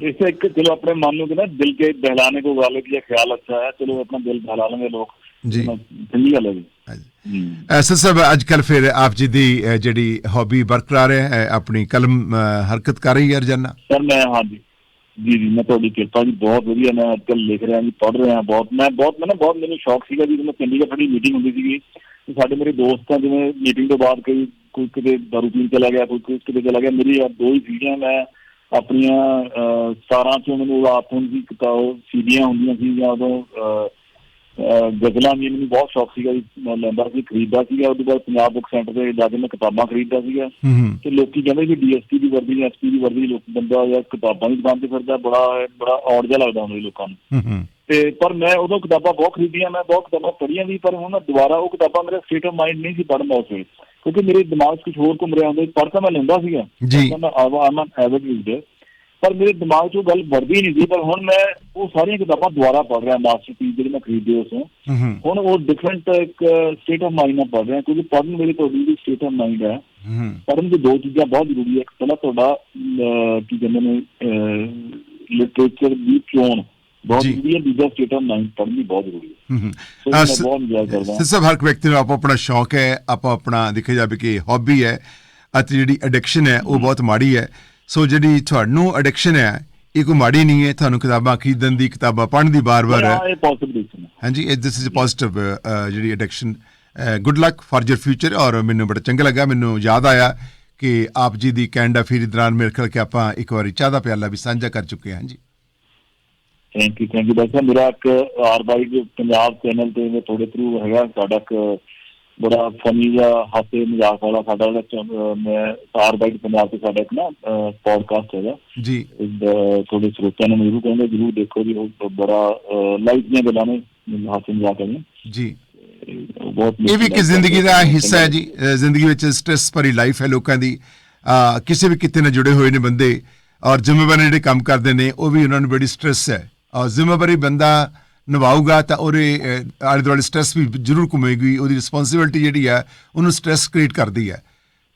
ਇਸੇ ਇੱਕ ਚਲੋ ਆਪਣੇ ਮਨ ਨੂੰ ਕਹਿੰਦਾ ਦਿਲ ਕੇ ਬਹਿਲਾਣੇ ਕੋ ਵਾਲੇ ਕੀ ਖਿਆਲ ਅੱਛਾ ਹੈ ਚਲੋ ਆਪਣਾ ਦਿਲ ਬਹਿਲਾ ਲੈਂਗੇ ਲੋਕ। ਜੀ। ਚੰਗੀ ਗੱਲ ਹੈ ਜੀ ਹਾਂਜੀ। ਹੂੰ। ਐਸਾ ਸਭ ਅੱਜ ਕੱਲ ਫਿਰ ਆਪ ਜੀ ਦੀ ਜਿਹੜੀ ਹੌਬੀ ਬਰਕਰਾਰ ਹੈ ਆਪਣੀ ਕਲਮ ਹਰਕਤ ਕਰ ਰਹੀ ਹੈ ਰੋਜ਼ਾਨਾ ਸਰ ਮੈਂ ਹਾਂਜੀ ਜੀ ਜੀ ਮੈਂ ਤੁਹਾਡੀ ਕਿਰਪਾ ਜੀ ਬਹੁਤ ਵਧੀਆ ਮੈਂ ਅੱਜਕੱਲ ਲਿਖ ਰਿਹਾ ਜੀ ਪੜ੍ਹ ਰਿਹਾ ਬਹੁਤ ਮੈਂ ਬਹੁਤ ਮੈਂ ਨਾ ਬਹੁਤ ਮੈਨੂੰ ਸ਼ੌਕ ਸੀਗਾ ਜੀ ਜਦੋਂ ਮੈਂ ਚੰਡੀਗੜ੍ਹ ਸਾਡੀ ਮੀਟਿੰਗ ਹੁੰਦੀ ਸੀਗੀ ਤੇ ਸਾਡੇ ਮੇਰੇ ਦੋਸਤਾਂ ਜਿਵੇਂ ਮੀਟਿੰਗ ਤੋਂ ਬਾਅਦ ਕਈ ਕੋਈ ਕਿਤੇ ਦਾਰੂ ਪੀਣ ਚਲਾ ਗਿਆ ਕੋਈ ਕਿਤੇ ਚਲਾ ਗਿਆ ਮੇਰੀ ਆ ਦੋ ਹੀ ਸੀਗੀਆਂ ਮੈਂ ਆਪਣੀਆਂ ਅਹ, ਸਤਾਰਾਂ ਚੋਂ ਮੈਨੂੰ ਆਪ ਹੁੰਦੀ ਕਿਤਾਬ ਸੀਡੀਆਂ ਹੁੰਦੀਆਂ ਸੀ ਜਾਂ ਉਦੋਂ ਗਜ਼ਲਾਂ ਦੀ ਮੈਨੂੰ ਬਹੁਤ ਸ਼ੌਕ ਸੀਗਾ ਜੀ ਮੈਂ ਲੈਂਦਾ ਸੀ ਖਰੀਦਦਾ ਸੀਗਾ। ਤੋਂ ਬਾਅਦ ਪੰਜਾਬ ਬੁੱਕ ਸੈਂਟਰ ਤੇ ਜਾ ਕੇ ਮੈਂ ਕਿਤਾਬਾਂ ਖਰੀਦਦਾ ਸੀਗਾ। ਤੇ ਲੋਕੀ ਕਹਿੰਦੇ ਕਿ ਡੀਐਸਪੀ ਦੀ ਵਰਦੀ ਜਾਂ ਐਸਪੀ ਦੀ ਵਰਦੀ ਲੋਕ ਬੰਦਾ ਜਾਂ ਕਿਤਾਬਾਂ ਦੀ ਦੁਕਾਨ ਤੇ ਫਿਰਦਾ ਬੜਾ ਬੜਾ ਔੜ ਜਿਹਾ ਲੱਗਦਾ ਹੁੰਦਾ ਲੋਕਾਂ ਨੂੰ। ਤੇ ਪਰ ਮੈਂ ਉਦੋਂ ਕਿਤਾਬਾਂ ਬਹੁਤ ਖਰੀਦੀਆਂ ਮੈਂ ਬਹੁਤ ਕਿਤਾਬਾਂ ਪੜ੍ਹੀਆਂ ਵੀ ਪਰ ਹੁਣ ਦੁਬਾਰਾ ਉਹ ਕਿਤਾਬਾਂ ਮੇਰੇ ਸਟੇਟ ਆਫ ਮਾਈਂਡ ਨਹੀਂ ਸੀ ਪੜ੍ਹਨ ਉਸ ਵੇਲੇ। ਕਿਉਂਕਿ ਮੇਰੇ ਦਿਮਾਗ 'ਚ ਕੁਝ ਹੋਰ ਘੁੰਮ ਰਿਹਾ ਹੁੰਦਾ ਪੜ੍ਹ ਤਾਂ ਮੈਂ ਲੈਂਦਾ ਸੀਗਾ। ਮੈਂ ਆਮ ਐਵਰੇਜ ਰੀਡਰ ਪਰ ਮੇਰੇ ਦਿਮਾਗ 'ਚ ਉਹ ਗੱਲ ਵਰਦੀ ਨਹੀਂ ਸੀ ਪਰ ਹੁਣ ਮੈਂ ਉਹ ਸਾਰੀਆਂ ਕਿਤਾਬਾਂ ਦੁਬਾਰਾ ਪੜ੍ਹ ਰਿਹਾ ਮਾਸਟਰਪੀਸ ਜਿਹੜੇ ਮੈਂ ਖਰੀਦੇ ਉਸ ਹੁਣ ਉਹ ਡਿਫਰੈਂਟ ਇੱਕ ਸਟੇਟ ਆਫ ਮਾਈਂਡ ਨਾਲ ਪੜ੍ਹ ਰਿਹਾ ਕਿਉਂਕਿ ਪੜ੍ਹਨ ਵੇਲੇ ਤੁਹਾਡੀ ਜਿਹੜੀ ਸਟੇਟ ਆਫ ਮਾਈਂਡ ਹੈ ਪੜ੍ਹਨ ਦੀ ਦੋ ਚੀਜ਼ਾਂ ਬਹੁਤ ਜ਼ਰੂਰੀ ਹੈ। ਇੱਕ ਪਹਿਲਾਂ ਤੁਹਾਡਾ ਕੀ ਕਹਿੰਦੇ ਨੇ ਲਿਟਰੇਚਰ ਦੀ ਚੋਣ ਬਹੁਤ। ਜ਼ਰੂਰੀ ਹੈ ਦੂਜਾ ਸਟੇਟ ਆਫ ਮਾਈਂਡ ਪੜ੍ਹਨ ਬਹੁਤ ਜ਼ਰੂਰੀ ਹੈ। ਸੋ ਬਹੁਤ ਇੰਜੋਏ ਕਰਦਾ ਸਭ ਹਰ ਵਿਅਕਤੀ ਨੂੰ ਆਪੋ ਆਪਣਾ ਸ਼ੌਕ ਹੈ ਆਪੋ ਆਪਣਾ ਦੇਖਿਆ ਜਾਵੇ ਕਿ ਹੌਬੀ ਹੈ ਅਤੇ ਜਿਹੜੀ ਐਡਿਕਸ਼ਨ ਹੈ ਉਹ ਬਹੁਤ ਮਾੜੀ ਹੈ। ਸੋ ਜਿਹੜੀ ਤੁਹਾਨੂੰ ਐਡਿਕਸ਼ਨ ਹੈ ਇਹ ਕੋਈ ਮਾੜੀ ਨਹੀਂ ਹੈ ਤੁਹਾਨੂੰ ਕਿਤਾਬਾਂ ਖਰੀਦਣ ਦੀ ਕਿਤਾਬਾਂ ਪੜ੍ਹਨ ਦੀ ਬਾਰ-ਬਾਰ ਹਾਂ। ਇਹ ਹਾਂਜੀ ਦਿਸ ਇਜ਼ ਅ ਪੋਜ਼ਿਟਿਵ ਜਿਹੜੀ addiction good luck for your future ਔਰ ਮੈਨੂੰ ਬੜਾ ਚੰਗਾ ਲੱਗਾ ਮੈਨੂੰ ਯਾਦ ਆਇਆ ਕਿ ਆਪ ਜੀ ਦੀ ਕੈਨੇਡਾ ਫੇਰੀ ਦੌਰਾਨ ਮੇਰੇ ਖਿਆਲ ਕਿ ਆਪਾਂ ਇੱਕ ਵਾਰੀ ਚਾਹ ਦਾ ਪਿਆਲਾ ਵੀ ਸਾਂਝਾ ਕਰ ਚੁੱਕੇ ਹਾਂ ਜੀ thank you thank you doctor ਮੇਰਾ ਇੱਕ ਆਰ ਬਾਈ ਦੇ ਪੰਜਾਬ ਚੈਨਲ ਤੇ ਤੁਹਾਡੇ ਥਰੂ ਹੈਗਾ ਸਾਡਾ ਇੱਕ ਬੜਾ ਫਨੀ ਜਿਹਾ ਹਾਸੇ ਮਜ਼ਾਕ ਵਾਲਾ ਸਾਡਾ ਜਿਹੜਾ ਮੈਂ ਆਰ ਬਾਈ ਪੰਜਾਬ ਤੇ ਸਾਡਾ ਇੱਕ ਨਾ ਪੋਡਕਾਸਟ ਹੈਗਾ। ਜੀ। ਤੁਹਾਡੇ ਸਰੋਤਿਆਂ ਨੂੰ ਜ਼ਰੂਰ ਕਹਿੰਦੇ ਜ਼ਰੂਰ ਦੇਖੋ ਜੀ ਉਹ ਬੜਾ ਲਾਈਫ ਦੀਆਂ ਗੱਲਾਂ ਨੇ ਹਾਸੇ ਮਜ਼ਾਕ ਵਾਲੀਆਂ ਜੀ। ਇਹ ਵੀ ਇੱਕ ਜ਼ਿੰਦਗੀ ਦਾ ਹਿੱਸਾ ਹੈ ਜੀ ਜ਼ਿੰਦਗੀ ਵਿੱਚ ਸਟ੍ਰੈਸ ਭਰੀ ਲਾਈਫ ਹੈ ਲੋਕਾਂ ਦੀ। ਕਿਸੇ ਵੀ ਕਿਤੇ ਨਾਲ ਜੁੜੇ ਹੋਏ ਨੇ ਬੰਦੇ ਔਰ ਜ਼ਿੰਮੇਵਾਰੀ ਜਿਹੜੇ ਕੰਮ ਕਰਦੇ ਨੇ ਉਹ ਵੀ ਉਹਨਾਂ ਨੂੰ ਬੜੀ ਸਟ੍ਰੈਸ ਹੈ। ਔਰ ਜ਼ਿੰਮੇਵਾਰੀ ਬੰਦਾ ਨਿਭਾਊਗਾ ਤਾਂ ਉਹਦੇ ਆਲੇ ਦੁਆਲੇ ਸਟ੍ਰੈਸ ਵੀ ਜ਼ਰੂਰ ਘੁੰਮੇਗੀ, ਉਹਦੀ ਰਿਸਪੌਂਸਿਬਿਲਟੀ ਜਿਹੜੀ ਹੈ, ਉਹਨੂੰ ਸਟ੍ਰੈਸ ਕ੍ਰੀਏਟ ਕਰਦੀ ਹੈ।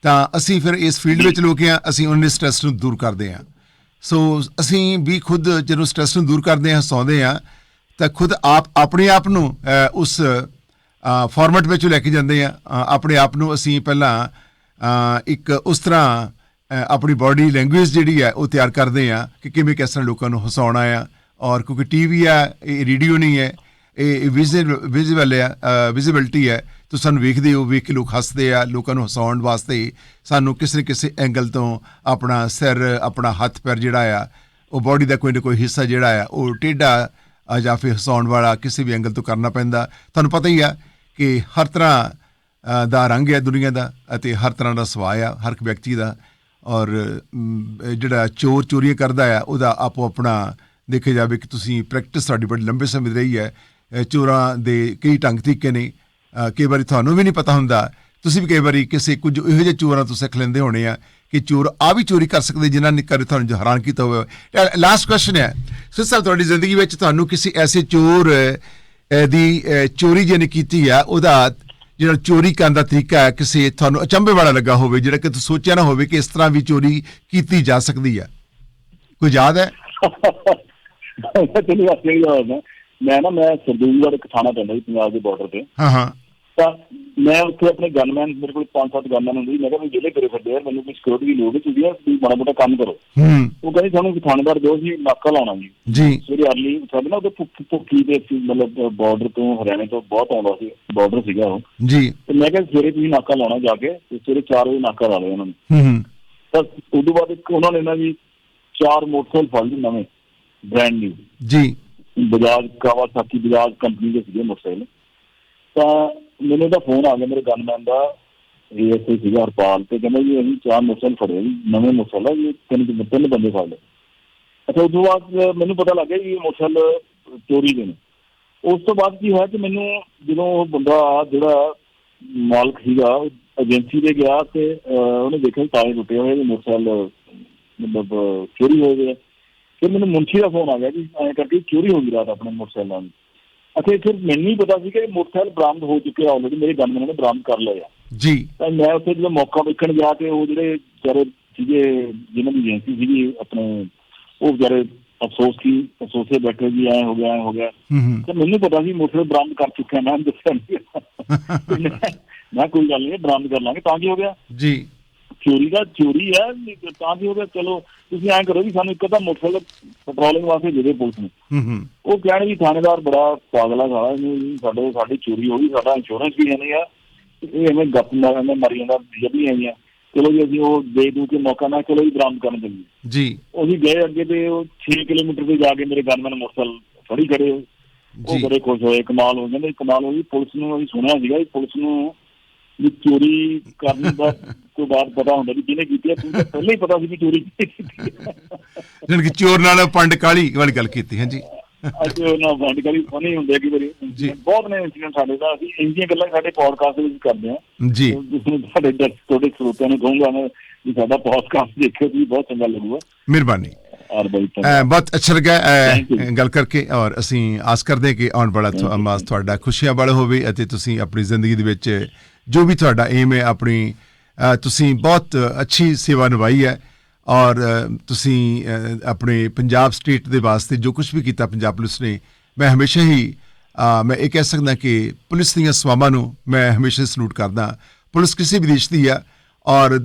ਤਾਂ ਅਸੀਂ ਫਿਰ ਇਸ ਫੀਲਡ ਵਿੱਚ ਲੋਕ ਹਾਂ, ਅਸੀਂ ਉਹਨਾਂ ਦੇ ਸਟ੍ਰੈਸ ਨੂੰ ਦੂਰ ਕਰਦੇ ਹਾਂ। ਸੋ ਅਸੀਂ ਵੀ ਖੁਦ ਜਦੋਂ ਸਟ੍ਰੈਸ ਨੂੰ ਦੂਰ ਕਰਦੇ ਹਾਂ ਹਸਾਉਂਦੇ ਹਾਂ, ਤਾਂ ਖੁਦ ਆਪ, ਆਪਣੇ ਆਪ ਨੂੰ ਉਸ ਫਾਰਮੈਟ ਵਿੱਚ ਲੈ ਕੇ ਜਾਂਦੇ ਆ ਆਪਣੇ ਆਪ ਨੂੰ ਅਸੀਂ ਪਹਿਲਾਂ ਇੱਕ ਉਸ ਤਰ੍ਹਾਂ ਆਪਣੀ ਬਾਡੀ ਲੈਂਗੁਏਜ ਜਿਹੜੀ ਹੈ, ਉਹ ਤਿਆਰ ਕਰਦੇ ਆ ਕਿ ਕਿਵੇਂ ਕਿਸ ਤਰ੍ਹਾਂ ਲੋਕਾਂ ਨੂੰ ਹਸਾਉਣਾ ਆ। ਔਰ ਕਿਉਂਕਿ ਟੀਵੀ ਆ, ਇਹ ਰੇਡੀਓ ਨਹੀਂ ਹੈ, ਇਹ ਵਿਜ਼ੀਬਲ ਹੈ ਵਿਜ਼ਿਬਿਲਟੀ ਹੈ। ਤੁਸੀਂ ਸਾਨੂੰ ਵੇਖਦੇ ਹੋ, ਵੇਖ ਕੇ ਲੋਕ ਹੱਸਦੇ ਆ, ਲੋਕਾਂ ਨੂੰ ਹਸਾਉਣ ਵਾਸਤੇ ਸਾਨੂੰ ਕਿਸੇ ਨਾ ਕਿਸੇ ਐਂਗਲ ਤੋਂ ਆਪਣਾ ਸਿਰ, ਆਪਣਾ ਹੱਥ, ਪੈਰ ਜਿਹੜਾ ਆ, ਉਹ ਬਾਡੀ ਦਾ ਕੋਈ ਨਾ ਕੋਈ ਹਿੱਸਾ ਜਿਹੜਾ ਆ, ਉਹ ਟੇਢਾ ਜਾਂ ਫਿਰ ਹਸਾਉਣ ਵਾਲਾ ਕਿਸੇ ਵੀ ਐਂਗਲ ਤੋਂ ਕਰਨਾ ਪੈਂਦਾ। ਤੁਹਾਨੂੰ ਪਤਾ ਹੀ ਆ ਕਿ ਹਰ ਤਰ੍ਹਾਂ ਦਾ ਰੰਗ ਹੈ ਦੁਨੀਆ ਦਾ ਅਤੇ ਹਰ ਤਰ੍ਹਾਂ ਦਾ ਸੁਭਾਅ ਆ, ਹਰ ਇੱਕ ਵਿਅਕਤੀ ਦਾ। ਔਰ ਜਿਹੜਾ ਚੋਰ ਚੋਰੀਆਂ ਕਰਦਾ ਆ, ਉਹਦਾ ਆਪੋ ਆਪਣਾ ਦੇਖਿਆ ਜਾਵੇ ਕਿ ਤੁਸੀਂ ਪ੍ਰੈਕਟਿਸ ਤੁਹਾਡੀ ਬੜੀ ਲੰਬੇ ਸਮੇਂ ਦੀ ਰਹੀ ਹੈ ਚੋਰਾਂ ਦੇ ਕਈ ਢੰਗ ਤਰੀਕੇ ਨੇ ਕਈ ਵਾਰੀ ਤੁਹਾਨੂੰ ਵੀ ਨਹੀਂ ਪਤਾ ਹੁੰਦਾ। ਤੁਸੀਂ ਵੀ ਕਈ ਵਾਰੀ ਕਿਸੇ ਕੁਝ ਇਹੋ ਜਿਹੇ ਚੋਰਾਂ ਤੋਂ ਸਿੱਖ ਲੈਂਦੇ ਹੋਣੇ ਆ ਕਿ ਚੋਰ ਆ ਵੀ ਚੋਰੀ ਕਰ ਸਕਦੇ ਜਿਨ੍ਹਾਂ ਨੇ ਕਦੇ ਤੁਹਾਨੂੰ ਹੈਰਾਨ ਕੀਤਾ ਹੋਵੇ। ਲਾਸਟ ਕੁਐਸਚਨ ਹੈ। ਸੋ ਸਾਹਿਬ, ਤੁਹਾਡੀ ਜ਼ਿੰਦਗੀ ਵਿੱਚ ਤੁਹਾਨੂੰ ਕਿਸੇ ਐਸੇ ਚੋਰ ਦੀ ਚੋਰੀ ਜਿਹਨੇ ਕੀਤੀ ਆ, ਉਹਦਾ ਜਿਹੜਾ ਚੋਰੀ ਕਰਨ ਦਾ ਤਰੀਕਾ ਹੈ, ਕਿਸੇ ਤੁਹਾਨੂੰ ਅਚੰਭੇ ਵਾਲਾ ਲੱਗਾ ਹੋਵੇ, ਜਿਹੜਾ ਕਿ ਤੁਸੀਂ ਸੋਚਿਆ ਨਾ ਹੋਵੇ ਕਿ ਇਸ ਤਰ੍ਹਾਂ ਵੀ ਚੋਰੀ ਕੀਤੀ ਜਾ ਸਕਦੀ ਹੈ ਕੋਈ ਯਾਦ ਹੈ? ਤੈਨੂੰ ਵਾਸਤੇ ਹੀ ਹੋਣਾ ਮੈਂ ਨਾ ਮੈਂ ਸਰਦੂਲਗੜ੍ਹ ਇੱਕ ਥਾਣਾ ਪੈਂਦਾ ਜੀ ਪੰਜਾਬ ਦੇ ਬਾਰਡਰ ਤੇ। ਹਾਂ ਹਾਂ। ਤਾਂ ਮੈਂ ਉੱਥੇ ਆਪਣੇ ਗਨਮੈਨ ਮੇਰੇ ਕੋਲ ਪੰਜ ਸੱਤ ਗਨਮੈਨ ਹੁੰਦੇ ਸੀ। ਮੈਂ ਕਿਹਾ ਵੀ ਜਿਹੜੇ ਕਰੇ ਫਿਰਦੇ ਯਾਰ ਮੈਨੂੰ ਕੋਈ ਸਿਕਿਉਰਿਟੀ ਦੀ ਲੋੜ ਹੈ ਤੁਸੀਂ ਯਾਰ ਤੁਸੀਂ ਮਾੜਾ ਮੋਟਾ ਕੰਮ ਕਰੋ। ਹੂੰ। ਉਹ ਕਹਿੰਦੇ ਸਾਨੂੰ ਥਾਣੇਦਾਰ ਦਿਓ ਸੀ ਨਾਕਾ ਲਾਉਣਾ ਜੀ। ਜੀ। ਸਵੇਰੇ ਅਰਲੀ ਸਾਡੇ ਨਾ ਭੁੱਖ ਭੁੱਖੀ ਦੇ ਸੀ ਮਤਲਬ ਬਾਰਡਰ ਤੋਂ ਹਰਿਆਣੇ ਤੋਂ ਬਹੁਤ ਆਉਂਦਾ ਸੀ ਬਾਰਡਰ ਸੀਗਾ ਉਹ। ਜੀ। ਤੇ ਮੈਂ ਕਿਹਾ ਸਵੇਰੇ ਤੁਸੀਂ ਨਾਕਾ ਲਾਉਣਾ ਜਾ ਕੇ ਤੇ ਸਵੇਰੇ 4 ਵਜੇ ਨਾਕਾ ਲਾ ਲਿਆ ਉਹਨਾਂ ਨੇ। ਹੂੰ ਹੂੰ। ਤਾਂ ਉਦੋਂ ਬਾਅਦ ਇੱਕ ਉਹਨਾਂ ਨੇ ਨਾ ਜੀ ਚਾਰ ਮੋਟਰਸਾਈਕਲ ਫੜ ਲਏ ਨਵੇਂ। ਬ੍ਰਾਂਡ ਨਿਊ ਜੀ। ਬਜਾਜ ਕਾਵਾਸਾਕੀ ਬਜਾਜ ਕੰਪਨੀ ਦੇ ਸੀਗੇ ਮੋਟਰਸਾਈਕਲ। ਤਾਂ ਮੈਨੂੰ ਦਾ ਫੋਨ ਆ ਗਿਆ ਮੇਰੇ ਗਨਮੈਨ ਦਾ ਏਐਸਏ ਸੀਗਾ ਹਰਪਾਲ ਤੇ। ਕਹਿੰਦਾ ਜੀ ਅਸੀਂ ਚਾਰ ਮੋਟਰਸਾਈਕਲ ਫੜੇ ਜੀ ਨਵੇਂ ਮੋਟਰਸਾਈਕਲ ਜੀ ਤਿੰਨ ਤਿੰਨ ਬੰਦੇ ਫੜ ਲਏ। ਅੱਛਾ ਤੋਂ ਬਾਅਦ ਮੈਨੂੰ ਪਤਾ ਲੱਗ ਗਿਆ ਜੀ ਇਹ ਮੋਟਰਸਾਈਕਲ ਚੋਰੀ ਦੇ ਨੇ। ਉਸ ਤੋਂ ਬਾਅਦ ਕੀ ਹੋਇਆ ਕਿ ਮੈਨੂੰ ਜਦੋਂ ਉਹ ਬੰਦਾ ਜਿਹੜਾ ਮਾਲਕ ਸੀਗਾ ਏਜੰਸੀ ਦੇ ਗਿਆ ਤੇ ਉਹਨੇ ਦੇਖਿਆ ਕਿ ਤਾਲੇ ਟੁੱਟੇ ਹੋਏ ਨੇ ਮੋਟਰਸਾਈਕਲ ਮਤਲਬ ਚੋਰੀ ਹੋ ਗਏ ਫਿਰ ਮੈਨੂੰ ਮੁੰਸ਼ੀ ਦਾ ਫੋਨ ਆ ਗਿਆ ਜੀ ਐਂ ਕਰਕੇ ਚੋਰੀ ਹੋ ਗਈ ਰਾਤ ਆਪਣੇ ਮੋਟਰਸਾਈਕਲਾਂ ਦੀ। ਅਤੇ ਫਿਰ ਮੈਨੂੰ ਨਹੀਂ ਪਤਾ ਸੀ ਕਿ ਇਹ ਮੋਟਰਸਾਈਕਲ ਬਰਾਮਦ ਹੋ ਚੁੱਕੇ ਆ ਆਲਰੇਡੀ ਮੇਰੇ ਗਨਮੈਨ ਨੇ ਬਰਾਮਦ ਕਰ ਲਏ ਆ। ਜੀ। ਤਾਂ ਮੈਂ ਉੱਥੇ ਜਦੋਂ ਮੌਕਾ ਵੇਖਣ ਗਿਆ ਤੇ ਉਹ ਜਿਹੜੇ ਵਿਚਾਰੇ ਸੀਗੇ ਜਿਨ੍ਹਾਂ ਦੀ ਏਜੰਸੀ ਸੀਗੀ ਆਪਣੇ ਉਹ ਵਿਚਾਰੇ ਅਫਸੋਸ ਕੀ ਅਫਸੋਸੇ ਬੈਠੇ ਜੀ ਐ ਹੋ ਗਿਆ ਐ ਹੋ ਗਿਆ। ਤੇ ਮੈਨੂੰ ਪਤਾ ਸੀ ਮੋਟਰਸਾਈਕਲ ਬਰਾਮਦ ਕਰ ਚੁੱਕਿਆ ਮੈਂ ਦੱਸਿਆ ਨਹੀਂ ਤੇ ਮੈਂ- ਮੈਂ ਕੋਈ ਗੱਲ ਨਹੀਂ ਬਰਾਮਦ ਕਰ ਲਾਂਗੇ ਤਾਂ ਕੀ ਹੋ ਗਿਆ? ਜੀ। ਚੋਰੀ ਦਾ ਚੋਰੀ ਹੈ ਤਾਂ ਕੀ ਹੋ ਗਿਆ ਚਲੋ ਤੁਸੀਂ ਐਂ ਕਰੋ ਵੀ ਸਾਨੂੰ ਇੱਕ ਅੱਧਾ ਮੋਟਰਸਾਈਕਲ ਪੈਟਰੋਲਿੰਗ ਵਾਸਤੇ ਦੇ ਦੇ ਪੁਲਿਸ ਨੂੰ। ਹੂੰ ਹੂੰ। ਉਹ ਕਹਿਣ ਵੀ ਥਾਣੇਦਾਰ ਬੜਾ ਪਾਗਲ ਸਾਲਾ ਇਹਨੂੰ ਸਾਡੇ ਸਾਡੀ ਚੋਰੀ ਹੋ ਗਈ ਸਾਡਾ ਇੰਸ਼ੋਰੈਂਸ ਵੀ ਹੈ ਨਹੀਂ ਆ। ਇਹ ਐਵੇਂ ਗੱਪ ਮਾਰ ਐਵੇਂ ਮਰੀ ਜਾਂਦਾ ਆਈਆਂ। ਚਲੋ ਜੀ ਅਸੀਂ ਉਹ ਦੇ ਦੂ ਕੇ ਮੌਕਾ ਨਾ ਚਲੋ ਜੀ ਬਰਾਮਦ ਕਰਨ ਚੱਲੀਏ। ਜੀ। ਅਸੀਂ ਗਏ ਅੱਗੇ ਤੇ ਉਹ 6 ਕਿਲੋਮੀਟਰ ਤੇ ਜਾ ਕੇ ਮੇਰੇ ਗਨਮੈਨ ਮੋਟਰਸਾਈਕਲ ਫੜੀ ਖੜੇ ਉਹ। ਬੜੇ ਖੁਸ਼ ਹੋਏ ਕਮਾਲ ਹੋ ਜਾਂਦਾ ਕਮਾਲ ਹੋਈ ਪੁਲਿਸ ਨੂੰ ਅਸੀਂ ਸੁਣਿਆ ਸੀਗਾ ਵੀ ਪੁਲਿਸ ਨੂੰ ਵੀ ਚੋਰੀ ਕਰਨ ਦਾ ਕੋਈ ਬਾਤ ਪਤਾ ਹੁੰਦਾ ਵੀ ਕਿਹਨੇ ਕੀਤੀ ਹੈ ਤੁਹਾਨੂੰ ਤਾਂ ਪਹਿਲਾਂ ਹੀ ਪਤਾ ਸੀ ਵੀ ਚੋਰੀ ਕੀਤੀ ਹੈ ਜਾਣੀ ਕਿ ਚੋਰ ਨਾਲ ਪੰਡ ਕਾਲੀ ਵਾਲੀ ਗੱਲ ਕੀਤੀ ਹਾਂਜੀ। ਅੱਜ ਉਹਨਾਂ ਵੰਡ ਕਰੀ ਫਨੀ ਹੁੰਦੇ ਕਿ ਜੀ। ਬਹੁਤ ਨੇ ਇੰਸੀਡੈਂਟ ਸਾਡੇ ਦਾ ਅਸੀਂ ਇੰਜ ਦੀਆਂ ਗੱਲਾਂ ਸਾਡੇ ਪੋਡਕਾਸਟ ਵਿੱਚ ਕਰਦੇ ਹਾਂ ਜੀ। ਸਾਡੇ ਤੁਹਾਡੇ ਸਰੋਤਿਆਂ ਨੂੰ ਕਹੂੰਗਾ ਮੈਂ ਵੀ ਸਾਡਾ ਪੋਡਕਾਸਟ ਦੇਖਿਓ ਤੁਸੀਂ ਬਹੁਤ ਚੰਗਾ ਲੱਗੂਗਾ। ਮਿਹਰਬਾਨੀ। ਬਹੁਤ ਅੱਛਾ ਲੱਗਾ. ਗੱਲ ਕਰਕੇ ਔਰ ਅਸੀਂ ਆਸ ਕਰਦੇ ਹਾਂ ਕਿ ਆਉਣ ਵਾਲਾ. ਮਾਸ ਤੁਹਾਡਾ ਖੁਸ਼ੀਆਂ ਵਾਲਾ ਹੋਵੇ ਅਤੇ ਤੁਸੀਂ ਆਪਣੀ ਜ਼ਿੰਦਗੀ ਦੇ ਵਿੱਚ ਜੋ ਵੀ ਤੁਹਾਡਾ ਏਮ ਹੈ, ਆਪਣੀ ਤੁਸੀਂ ਬਹੁਤ ਅੱਛੀ ਸੇਵਾ ਨਿਭਾਈ ਹੈ ਔਰ ਤੁਸੀਂ ਆਪਣੇ ਪੰਜਾਬ ਸਟੇਟ ਦੇ ਵਾਸਤੇ ਜੋ ਕੁਝ ਵੀ ਕੀਤਾ ਪੰਜਾਬ ਪੁਲਿਸ ਨੇ, ਮੈਂ ਹਮੇਸ਼ਾ ਹੀ ਮੈਂ ਇਹ ਕਹਿ ਸਕਦਾ ਕਿ ਪੁਲਿਸ ਦੀਆਂ ਸੇਵਾਵਾਂ ਨੂੰ ਮੈਂ ਹਮੇਸ਼ਾ ਸਲੂਟ ਕਰਦਾ। ਪੁਲਿਸ ਕਿਸੇ ਵੀ ਦੇਸ਼ ਦੀ ਆ ਔਰ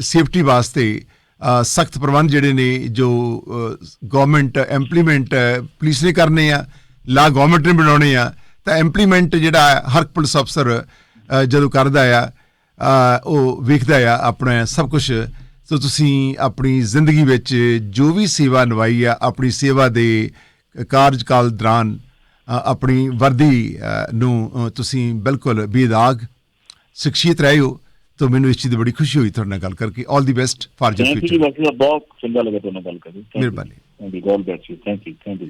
ਸੇਫਟੀ ਵਾਸਤੇ ਸਖਤ ਪ੍ਰਬੰਧ ਜਿਹੜੇ ਨੇ, ਜੋ ਗਵਰਨਮੈਂਟ ਇੰਪਲੀਮੈਂਟ ਪੁਲਿਸ ਨੇ ਕਰਨੇ ਆ ਲਾ ਗਵਰਨਮੈਂਟ ਨੇ ਬਣਾਉਣੇ ਆ, ਤਾਂ ਇੰਪਲੀਮੈਂਟ ਜਿਹੜਾ ਹਰ ਪੁਲਿਸ ਅਫਸਰ ਜਦੋਂ ਕਰਦਾ ਆ ਉਹ ਵੇਖਦਾ ਆ ਆਪਣਾ ਸਭ ਕੁਝ ਸੋ ਤੁਸੀਂ ਆਪਣੀ ਜ਼ਿੰਦਗੀ ਵਿੱਚ ਜੋ ਵੀ ਸੇਵਾ ਨਿਭਾਈ ਆ ਆਪਣੀ ਸੇਵਾ ਦੇ ਕਾਰਜਕਾਲ ਦੌਰਾਨ ਆਪਣੀ ਵਰਦੀ ਨੂੰ ਤੁਸੀਂ ਬਿਲਕੁਲ ਬੇਦਾਗ ਸ਼ਖਸੀਅਤ ਰਹੇ ਹੋ ਤਾਂ ਮੈਨੂੰ ਇਸ ਚੀਜ਼ ਦੀ ਬੜੀ ਖੁਸ਼ੀ ਹੋਈ ਤੁਹਾਡੇ ਨਾਲ ਗੱਲ ਕਰਕੇ। 올 the best for your future ਬਹੁਤ ਚੰਗਾ ਲੱਗਾ ਤੁਹਾਡੇ ਨਾਲ ਗੱਲ ਕਰਕੇ ਮਿਹਰਬਾਨੀ। Thank you God bat you thank you thank you